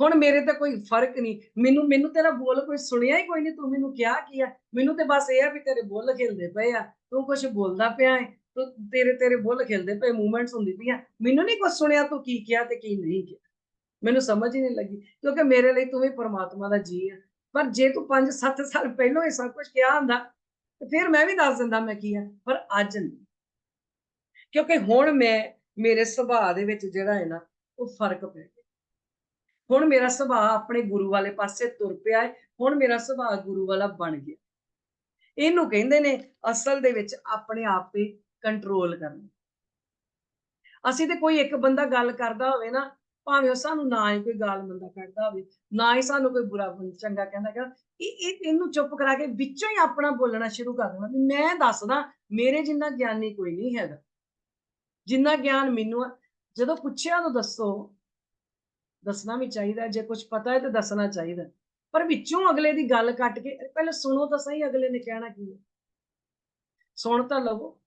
Speaker 2: ਹੁਣ ਮੇਰੇ ਤੇ ਕੋਈ ਫ਼ਰਕ ਨਹੀਂ। ਮੈਨੂੰ ਮੈਨੂੰ ਤੇਰਾ ਬੋਲ ਕੋਈ ਸੁਣਿਆ ਹੀ ਕੋਈ ਨਹੀਂ, ਤੂੰ ਮੈਨੂੰ ਕਿਹਾ ਕੀ ਆ? ਮੈਨੂੰ ਤੇ ਬਸ ਇਹ ਆ ਵੀ ਤੇਰੇ ਬੁੱਲ ਖੇਲਦੇ ਪਏ ਆ। ਤੂੰ ਕੁਝ ਬੋਲਦਾ ਪਿਆ ਹੈ ਤੂੰ, ਤੇਰੇ ਤੇਰੇ ਬੁੱਲ ਖੇਲਦੇ ਪਏ ਮੂਵਮੈਂਟਸ ਹੁੰਦੀ ਪਈਆਂ। ਮੈਨੂੰ ਨਹੀਂ ਕੁਝ ਸੁਣਿਆ ਤੂੰ ਕੀ ਕਿਹਾ ਤੇ ਕੀ ਨਹੀਂ ਕਿਹਾ। ਮੈਨੂੰ ਸਮਝ ਹੀ ਨਹੀਂ ਲੱਗੀ, ਕਿਉਂਕਿ ਮੇਰੇ ਲਈ ਤੂੰ ਵੀ ਪਰਮਾਤਮਾ ਦਾ ਜੀ ਆ। ਪਰ ਜੇ ਤੂੰ 5-7 ਸਾਲ ਪਹਿਲਾਂ ਇਹ ਸਭ ਕੁਝ ਕਿਹਾ ਹੁੰਦਾ ਤੇ ਫਿਰ ਮੈਂ ਵੀ ਦੱਸ ਦਿੰਦਾ ਮੈਂ ਕੀ ਆ, ਪਰ ਅੱਜ ਨਹੀਂ। ਕਿਉਂਕਿ ਹੁਣ ਮੈਂ, ਮੇਰੇ ਸੁਭਾਅ ਦੇ ਵਿੱਚ ਜਿਹੜਾ ਹੈ ਨਾ, ਉਹ ਫ਼ਰਕ ਪੈ ਗਿਆ। ਹੁਣ ਮੇਰਾ ਸੁਭਾਅ ਆਪਣੇ ਗੁਰੂ ਵਾਲੇ ਪਾਸੇ ਤੁਰ ਪਿਆ ਹੈ, ਹੁਣ ਮੇਰਾ ਸੁਭਾਅ ਗੁਰੂ ਵਾਲਾ ਬਣ ਗਿਆ। ਇਹਨੂੰ ਕਹਿੰਦੇ ਨੇ ਅਸਲ ਦੇ ਵਿੱਚ ਆਪਣੇ ਆਪ ਤੇ ਕੰਟਰੋਲ ਕਰਨਾ। ਅਸੀਂ ਤੇ ਕੋਈ ਇੱਕ ਬੰਦਾ ਗੱਲ ਕਰਦਾ ਹੋਵੇ ਨਾ ਭਾਵੇਂ ਉਹ ਸਾਨੂੰ ਨਾ ਹੀ ਕੋਈ ਗਾਲ ਮੰਦਾ ਕੱਢਦਾ ਹੋਵੇ, ਨਾ ਹੀ ਸਾਨੂੰ ਕੋਈ ਬੁਰਾ ਚੰਗਾ ਕਹਿੰਦਾ ਕਿ ਇਹ ਇਹ, ਇਹਨੂੰ ਚੁੱਪ ਕਰਾ ਕੇ ਵਿੱਚੋਂ ਹੀ ਆਪਣਾ ਬੋਲਣਾ ਸ਼ੁਰੂ ਕਰ ਦੇਣਾ ਵੀ ਮੈਂ ਦੱਸਦਾ, ਮੇਰੇ ਜਿੰਨਾ ਗਿਆਨੀ ਕੋਈ ਨਹੀਂ ਹੈਗਾ। ਜਿੰਨਾ ਗਿਆਨ ਮੈਨੂੰ ਆ, ਜਦੋਂ ਪੁੱਛਿਆ ਤਾਂ ਦੱਸੋ। ਦੱਸਣਾ ਵੀ ਚਾਹੀਦਾ, ਜੇ ਕੁਝ ਪਤਾ ਹੈ ਤਾਂ ਦੱਸਣਾ ਚਾਹੀਦਾ। ਪਰ ਵਿੱਚੋਂ ਅਗਲੇ ਦੀ ਗੱਲ ਕੱਟ ਕੇ, ਪਹਿਲਾਂ ਸੁਣੋ ਤਾਂ ਸਹੀ ਅਗਲੇ ਨੇ ਕਹਿਣਾ ਕੀ ਹੈ। ਸੁਣ ਤਾਂ ਲਵੋ।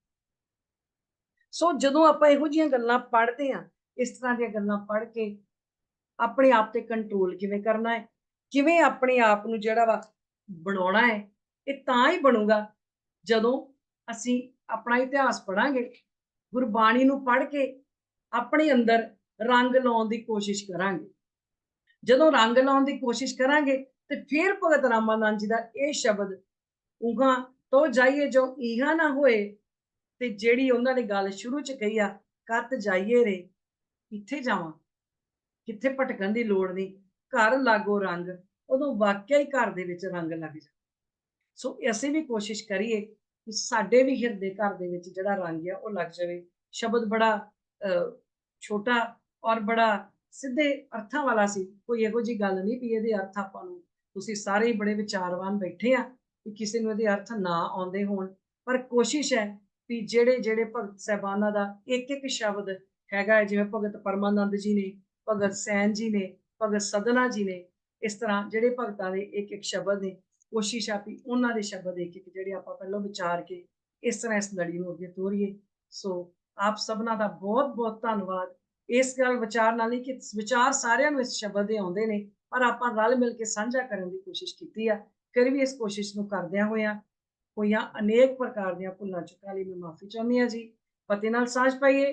Speaker 2: ਸੋ ਜਦੋਂ ਆਪਾਂ ਇਹੋ ਜਿਹੀਆਂ ਗੱਲਾਂ ਪੜ੍ਹਦੇ ਆ ਇਸ ਤਰ੍ਹਾਂ ਦੀਆਂ ਗੱਲਾਂ ਪੜ੍ਹ ਕੇ ਆਪਣੇ ਆਪ ਤੇ ਕੰਟਰੋਲ ਕਿਵੇਂ ਕਰਨਾ ਹੈ? ਕਿਵੇਂ ਆਪਣੇ ਆਪ ਨੂੰ ਜਿਹੜਾ ਵਾ ਬਣਾਉਣਾ ਹੈ, ਇਹ ਤਾਂ ਹੀ ਬਣੂਗਾ ਜਦੋਂ ਅਸੀਂ ਆਪਣਾ ਇਤਿਹਾਸ ਪੜਾਂਗੇ ਗੁਰਬਾਣੀ ਨੂੰ ਪੜ੍ਹ ਕੇ ਆਪਣੇ ਅੰਦਰ ਰੰਗ ਲਾਉਣ ਦੀ ਕੋਸ਼ਿਸ਼ ਕਰਾਂਗੇ। ਜਦੋਂ ਰੰਗ ਲਾਉਣ ਦੀ ਕੋਸ਼ਿਸ਼ ਕਰਾਂਗੇ ਤੇ ਫਿਰ ਭਗਤ ਰਾਮਾਨੰਦ ਜੀ ਦਾ ਇਹ ਸ਼ਬਦ ਉਹਾਂ ਤੋਂ ਜਾਈਏ ਜੋ ਇਹਾ ਨਾ ਹੋਏ, ਤੇ ਜਿਹੜੀ ਉਹਨਾਂ ਨੇ ਗੱਲ ਸ਼ੁਰੂ ਚ ਕਹੀ ਆ, ਕੱਤ ਜਾਈਏ ਰੇ ਕਿੱਥੇ ਜਾਵਾਂ? ਕਿੱਥੇ ਭਟਕਣ ਦੀ ਲੋੜ ਨਹੀਂ। ਘਰ ਲਾਗੋ ਰੰਗ, ਉਦੋਂ ਵਾਕਿਆ ਹੀ ਘਰ ਦੇ ਵਿੱਚ ਰੰਗ ਲੱਗ ਜਾ। ਸੋ ਅਸੀਂ ਵੀ ਕੋਸ਼ਿਸ਼ ਕਰੀਏ ਕਿ ਸਾਡੇ ਵੀ ਹਿਰਦੇ ਘਰ ਦੇ ਵਿੱਚ ਜਿਹੜਾ ਰੰਗ ਆ, ਉਹ ਲੱਗ ਜਾਵੇ। ਸ਼ਬਦ ਬੜਾ ਛੋਟਾ ਔਰ ਬੜਾ ਸਿੱਧੇ ਅਰਥਾਂ ਵਾਲਾ ਸੀ। ਕੋਈ ਇਹੋ ਜੀ ਗੱਲ ਨਹੀਂ ਵੀ ਇਹਦੇ ਅਰਥ ਆਪਾਂ ਨੂੰ, ਤੁਸੀਂ ਸਾਰੇ ਹੀ ਬੜੇ ਵਿਚਾਰਵਾਨ ਬੈਠੇ ਆ ਕਿ ਕਿਸੇ ਨੂੰ ਇਹਦੇ ਅਰਥ ਨਾ ਆਉਂਦੇ ਹੋਣ। ਪਰ ਕੋਸ਼ਿਸ਼ ਹੈ ਵੀ ਜਿਹੜੇ ਜਿਹੜੇ ਭਗਤ ਸਹਿਬਾਨਾਂ ਦਾ ਇੱਕ ਇੱਕ ਸ਼ਬਦ ਹੈਗਾ ਹੈ, ਜਿਵੇਂ ਭਗਤ ਪਰਮਾਨੰਦ ਜੀ ਨੇ ਭਗਤ ਸੈਨ ਜੀ ਨੇ ਭਗਤ ਸਦਨਾ ਜੀ ਨੇ ਇਸ ਤਰ੍ਹਾਂ ਜਿਹੜੇ ਭਗਤਾਂ ਦੇ ਇੱਕ ਇੱਕ ਸ਼ਬਦ ਨੇ ਕੋਸ਼ਿਸ਼ ਆ ਉਹਨਾਂ ਦੇ ਸ਼ਬਦ ਇੱਕ ਇੱਕ ਜਿਹੜੇ ਆਪਾਂ ਪਹਿਲਾਂ ਵਿਚਾਰ ਕੇ ਇਸ ਤਰ੍ਹਾਂ ਇਸ ਲੜੀ ਨੂੰ ਅੱਗੇ ਤੋਰੀਏ। ਸੋ ਆਪ ਸਭਨਾਂ ਦਾ ਬਹੁਤ ਬਹੁਤ ਧੰਨਵਾਦ। ਇਸ ਗੱਲ ਵਿਚਾਰ ਨਾਲ ਨਹੀਂ ਕਿ ਵਿਚਾਰ ਸਾਰਿਆਂ ਨੂੰ ਇਸ ਸ਼ਬਦ ਦੇ ਆਉਂਦੇ ਨੇ ਪਰ ਆਪਾਂ ਰਲ ਮਿਲ ਕੇ ਸਾਂਝਾ ਕਰਨ ਦੀ ਕੋਸ਼ਿਸ਼ ਕੀਤੀ ਆ। ਫਿਰ ਵੀ ਇਸ ਕੋਸ਼ਿਸ਼ ਨੂੰ ਕਰਦਿਆਂ ਹੋਇਆਂ ਹੋਈਆਂ ਅਨੇਕ ਪ੍ਰਕਾਰ ਦੀਆਂ ਭੁੱਲਾਂ ਚੁੱਕਾਂ ਲਈ ਮੈਂ ਮਾਫੀ ਚਾਹੁੰਦੀ ਹਾਂ ਜੀ। ਫਤਿਹ ਨਾਲ ਸਾਂਝ ਪਾਈਏ।